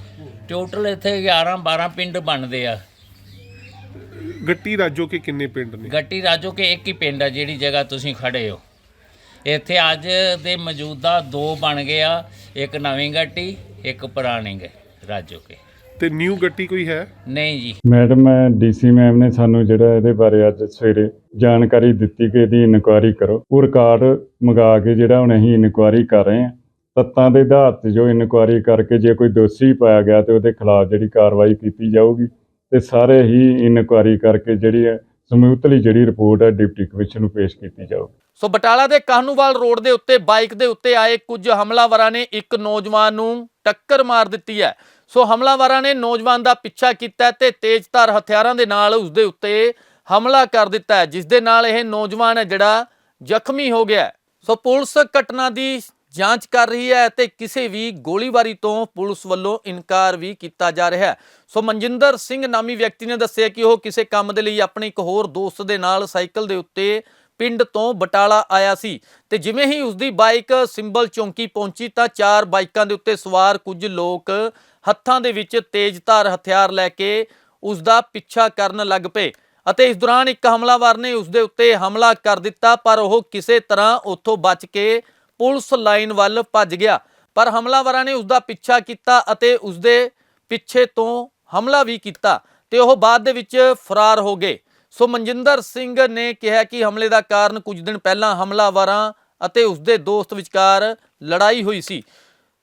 ਟੋਟਲ ਇੱਥੇ 11 12 ਪਿੰਡ ਬਣਦੇ ਆ। ਗੱਟੀ ਰਾਜੋ ਕੇ ਕਿੰਨੇ ਪਿੰਡ ਨੇ? ਗੱਟੀ ਰਾਜੋ ਕੇ ਇੱਕ ਹੀ ਪਿੰਡ ਆ ਜਿਹੜੀ ਜਗ੍ਹਾ ਤੁਸੀਂ ਖੜੇ ਹੋ। ਇੱਥੇ ਅੱਜ ਦੇ ਮੌਜੂਦਾ ਦੋ ਬਣ ਗਏ ਆ ਇੱਕ ਨਵੀਂ ਗੱਟੀ ਇੱਕ ਪੁਰਾਣੀ ਰਾਜੋ ਕੇ। ਤੇ ਨਿਊ ਗੱਟੀ ਕੋਈ ਹੈ? ਨਹੀਂ ਜੀ। ਮੈਡਮ ਡੀਸੀ ਮੈਮ ਨੇ ਸਾਨੂੰ ਜਿਹੜਾ ਇਹਦੇ ਬਾਰੇ ਅੱਜ ਸਵੇਰੇ ਜਾਣਕਾਰੀ ਦਿੱਤੀ ਕਿ ਇਹਦੀ ਇਨਕੁਆਇਰੀ ਕਰੋ। ਉਹ ਰਿਕਾਰਡ ਮੰਗਾ ਕੇ ਜਿਹੜਾ ਹੁਣ ਅਸੀਂ ਇਨਕੁਆਇਰੀ ਕਰ ਰਹੇ ਹਾਂ। ਤੱਤਾਂ ਦੇ ਆਧਾਰ ਤੇ ਜੋ ਇਨਕੁਆਇਰੀ ਕਰਕੇ ਜੇ ਕੋਈ ਦੋਸ਼ੀ ਪਾਇਆ ਗਿਆ ਤੇ ਉਹਦੇ ਖਿਲਾਫ ਜਿਹੜੀ ਕਾਰਵਾਈ ਕੀਤੀ ਜਾਊਗੀ ਤੇ ਸਾਰੇ ਹੀ ਇਨਕੁਆਇਰੀ ਕਰਕੇ ਜਿਹੜੀ ਹੈ ਸਮੂਹਤਲੀ ਜਿਹੜੀ ਰਿਪੋਰਟ ਹੈ ਡਿਪਟੀ ਕਮਿਸ਼ਨ ਨੂੰ ਪੇਸ਼ ਕੀਤੀ ਜਾਊਗੀ। ਸੋ ਬਟਾਲਾ ਦੇ ਕਾਹਨੂਵਾਲ ਰੋਡ ਦੇ ਉੱਤੇ ਬਾਈਕ ਦੇ ਉੱਤੇ ਆਏ ਕੁਝ ਹਮਲਾਵਰਾਂ ਨੇ ਇੱਕ ਨੌਜਵਾਨ ਨੂੰ ਟੱਕਰ ਮਾਰ ਦਿੱਤੀ ਹੈ। ਸੋ ਹਮਲਾਵਰਾਂ ਨੇ ਨੌਜਵਾਨ ਦਾ ਪਿੱਛਾ ਕੀਤਾ ਤੇ ਤੇਜ਼ਧਾਰ ਹਥਿਆਰਾਂ ਦੇ ਨਾਲ ਉਸ ਦੇ ਉੱਤੇ ਹਮਲਾ ਕਰ ਦਿੱਤਾ ਹੈ, ਜਿਸ ਦੇ ਨਾਲ ਇਹ ਨੌਜਵਾਨ ਹੈ ਜਿਹੜਾ ਜ਼ਖਮੀ ਹੋ ਗਿਆ ਸੋ ਪੁਲਿਸ ਘਟਨਾ ਦੀ ਜਾਂਚ ਕਰ ਰਹੀ ਹੈ ਤੇ ਕਿਸੇ ਵੀ ਗੋਲੀਬਾਰੀ ਤੋਂ ਪੁਲਿਸ ਵੱਲੋਂ ਇਨਕਾਰ ਵੀ ਕੀਤਾ ਜਾ ਰਿਹਾ ਹੈ। ਸੋ ਮਨਜਿੰਦਰ ਸਿੰਘ ਨਾਮੀ ਵਿਅਕਤੀ ਨੇ ਦੱਸਿਆ ਕਿ ਉਹ ਕਿਸੇ ਕੰਮ ਦੇ ਲਈ ਆਪਣੇ ਇੱਕ ਹੋਰ ਦੋਸਤ ਦੇ ਨਾਲ ਸਾਈਕਲ ਦੇ ਉੱਤੇ ਪਿੰਡ ਤੋਂ ਬਟਾਲਾ ਆਇਆ ਸੀ ਤੇ ਜਿਵੇਂ ਹੀ ਉਸ ਦੀ ਬਾਈਕ ਸਿੰਬਲ ਚੌਂਕੀ ਪਹੁੰਚੀ ਤਾਂ ਚਾਰ ਬਾਈਕਾਂ ਦੇ ਉੱਤੇ ਸਵਾਰ ਕੁਝ ਲੋਕ ਹੱਥਾਂ ਦੇ ਵਿੱਚ ਤੇਜ਼ਧਾਰ ਹਥਿਆਰ ਲੈ ਕੇ ਉਸ ਦਾ ਪਿੱਛਾ ਕਰਨ ਲੱਗ ਪਏ ਅਤੇ ਇਸ ਦੌਰਾਨ ਇੱਕ ਹਮਲਾਵਰ ਨੇ ਉਸ ਦੇ ਉੱਤੇ ਹਮਲਾ ਕਰ ਦਿੱਤਾ, ਪਰ ਉਹ ਕਿਸੇ ਤਰ੍ਹਾਂ ਉੱਥੋਂ ਬਚ ਕੇ ਪੁਲਿਸ ਲਾਈਨ ਵੱਲ ਭੱਜ ਗਿਆ। ਪਰ ਹਮਲਾਵਰਾਂ ਨੇ ਉਸ ਦਾ ਪਿੱਛਾ ਕੀਤਾ ਅਤੇ ਉਸ ਦੇ ਪਿੱਛੇ ਤੋਂ ਹਮਲਾ ਵੀ ਕੀਤਾ ਤੇ ਉਹ ਬਾਅਦ ਦੇ ਵਿੱਚ ਫਰਾਰ ਹੋ ਗਏ। ਸੋ ਮਨਜਿੰਦਰ ਸਿੰਘ ਨੇ ਕਿਹਾ ਕਿ ਹਮਲੇ ਦਾ ਕਾਰਨ ਕੁਝ ਦਿਨ ਪਹਿਲਾਂ ਹਮਲਾਵਰਾਂ ਅਤੇ ਉਸ ਦੇ ਦੋਸਤ ਵਿਚਕਾਰ ਲੜਾਈ ਹੋਈ ਸੀ।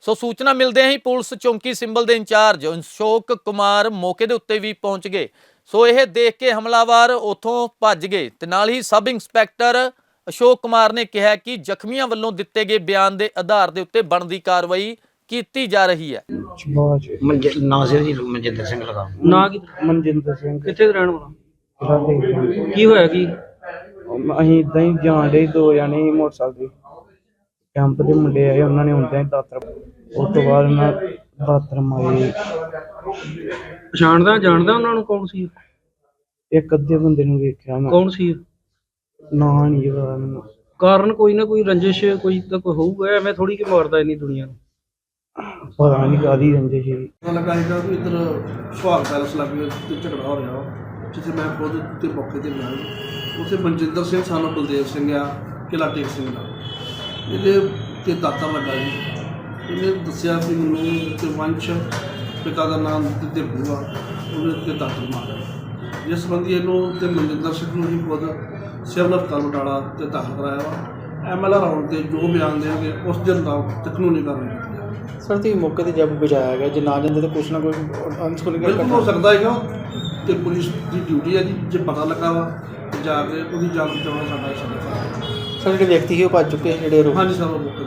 ਸੋ ਸੂਚਨਾ ਮਿਲਦੇ ਹੀ ਪੁਲਿਸ ਚੌਂਕੀ ਸਿੰਬਲ ਦੇ ਇੰਚਾਰਜ ਅਸ਼ੋਕ ਕੁਮਾਰ ਮੌਕੇ ਦੇ ਉੱਤੇ ਵੀ ਪਹੁੰਚ ਗਏ। ਸੋ ਇਹ ਦੇਖ ਕੇ ਹਮਲਾਵਰ ਉਥੋਂ ਭੱਜ ਗਏ ਤੇ ਨਾਲ ਹੀ ਸਬ ਇੰਸਪੈਕਟਰ ਅਸ਼ੋਕ ਕੁਮਾਰ ਨੇ ਕਿਹਾ ਕਿ ਜ਼ਖਮੀਆਂ ਵੱਲੋਂ ਦਿੱਤੇ ਗਏ ਬਿਆਨ ਦੇ ਆਧਾਰ ਦੇ ਉੱਤੇ ਬਣਦੀ ਕਾਰਵਾਈ ਕੀਤੀ ਜਾ ਰਹੀ ਹੈ। ਨਾਜ਼ਰ ਜੀ। ਮਨਜਿੰਦਰ ਸਿੰਘ ਲਗਾ। ਨਾ ਕੀ? ਮਨਜਿੰਦਰ ਸਿੰਘ। ਕਿੱਥੇ ਰਹਿਣ ਵਾਲਾ? ਰਾਧੇ ਕੀ ਹੋਇਆ ਕੀ? ਅਸੀਂ ਇਦਾਂ ਹੀ ਜਾਣ ਦੇ ਦੋ ਜਾਣੇ ਸੀ ਮੋਟਰਸਾਈਕਲ ਤੇ। ਕੈਂਪ ਦੇ ਮੁੰਡੇ ਆਏ ਉਹਨਾਂ ਨੇ ਹੁੰਦਿਆਂ ਹੀ ਦਾਤਰ ਉਸ ਤੋਂ ਬਾਅਦ ਉਹਨਾਂ ਦਾਤਰ ਮਾਰੇ। ਪਛਾਣਦਾ ਜਾਣਦਾ ਉਹਨਾਂ ਨੂੰ ਕੌਣ ਸੀ? ਇੱਕ ਅੱਧੇ ਬੰਦੇ ਨੂੰ ਵੇਖਿਆ ਮੈਂ। ਕੌਣ ਸੀ? ਨਾਂ ਨਹੀਂ ਪਤਾ ਮੈਨੂੰ। ਕਾਰਨ ਕੋਈ ਨਾ ਕੋਈ ਰੰਜਿਸ਼ ਕੋਈ ਤਾਂ ਕੋਈ ਹੋਊਗਾ ਐਵੇਂ ਥੋੜੀ ਕਿ ਮਾਰਦਾ ਇੰਨੀ ਦੁਨੀਆ ਨੂੰ। ਪਤਾ ਨਹੀਂ ਕਾਦੀ ਰੰਜਿਸ਼ ਸੀ ਪਤਾ ਲੱਗਾ ਸੀਗਾ ਵੀ ਇੱਧਰ ਸੁਹਾਗ ਪੈਲਸ ਲੱਗੇ ਤੇ ਝਗੜਾ ਹੋ ਰਿਹਾ ਵਾ ਜਿੱਥੇ ਮੈਂ ਖੁਦ ਤੇ ਮੌਕੇ ਤੇ ਗਿਆ ਸੀ। ਉੱਥੇ ਮਨਜਿੰਦਰ ਸਿੰਘ ਸਾਨੂੰ ਬਲਦੇਵ ਸਿੰਘ ਆ ਕਿਲਾ ਟੇਕ ਸਿੰਘ ਦਾ। ਇਹਦੇ ਤੇ ਦਾਤਾ ਲੱਗਾ ਜੀ ਇਹਨੇ ਦੱਸਿਆ ਵੀ ਮੈਨੂੰ ਤੇ ਵੰਸ਼ ਪਿਤਾ ਦਾ ਨਾਮ ਤੇ ਬੂਆ ਉਹਨੇ ਤੇ ਦਾਤਰ ਮਾਰਿਆ ਜਿਸ ਸੰਬੰਧੀ ਇਹਨੂੰ ਤੇ ਮਨਜਿੰਦਰ ਸਿੰਘ ਨੂੰ ਹੀ ਖੁਦ ਸਿਵਲ ਹਸਪਤਾਲ ਬਟਾਲਾ ਤੇ ਦਾਖਲ ਕਰਾਇਆ ਵਾ। ਐਮਐਲਆਰ ਆਉਣ ਤੇ ਜੋ ਬਿਆਨ ਦੇਣਗੇ ਉਸ ਦਿਨ ਦਾ ਕਾਨੂੰਨੀ ਕਾਰਵਾਈ ਕੀਤੀ ਸਰ ਤੇ ਮੌਕੇ ਤੇ ਜਦ ਬਚਾਇਆ ਗਿਆ ਜੇ ਨਾ ਜਾਂਦੇ ਤਾਂ ਕੁਛ ਨਾ ਕੋਈ ਅਨਸੁਣੀ ਬਿਲਕੁਲ ਹੋ ਸਕਦਾ ਹੈਗਾ। ਤੇ ਪੁਲਿਸ ਦੀ ਡਿਊਟੀ ਹੈ ਜੀ ਜੇ ਪਤਾ ਲੱਗਾ ਵਾ ਜਾ ਕੇ ਉਹਦੀ ਜਾਨ ਬਚਾਉਣਾ ਸਾਡਾ ਸਰ ਜਿਹੜੇ ਵਿਅਕਤੀ ਸੀ ਉਹ ਭੱਜ ਚੁੱਕੇ ਜਿਹੜੇ ਫਰਜ਼ ਹਾਂਜੀ ਸਰ ਉਹ ਮੌਕੇ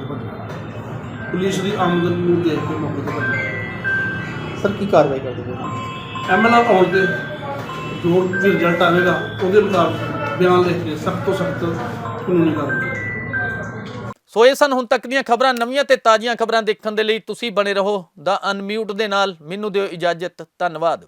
ਪੁਲਿਸ ਦੀ ਆਮਦਨ ਨੂੰ ਦੇਖ ਕੇ ਮੌਕੇ ਤੇ ਭੱਜੇ। ਸਰ ਕੀ ਕਾਰਵਾਈ ਕਰਦੇ ਪਏ ਐਮਐਲਆਰ ਆਉਣ ਤੇ ਜੋ ਵੀ ਰਿਜ਼ਲਟ ਆਵੇਗਾ ਉਹਦੇ ਮੁਤਾਬਕ ਬਿਆਨ ਲਿਖ ਕੇ ਸਖਤ ਤੋਂ ਸਖਤ ਕਾਨੂੰਨੀ ਕਾਰਵਾਈ ਸੋ ਇਹ ਸਨ ਹੁਣ ਤੱਕ ਦੀਆਂ ਖਬਰਾਂ ਨਵੀਆਂ ਤੇ ਤਾਜ਼ੀਆਂ ਖਬਰਾਂ ਦੇਖਣ ਦੇ ਲਈ ਤੁਸੀਂ ਬਣੇ ਰਹੋ ਦਾ ਅਨਮਿਊਟ ਦੇ ਨਾਲ। ਮੈਨੂੰ ਦਿਓ ਇਜਾਜ਼ਤ ਧੰਨਵਾਦ।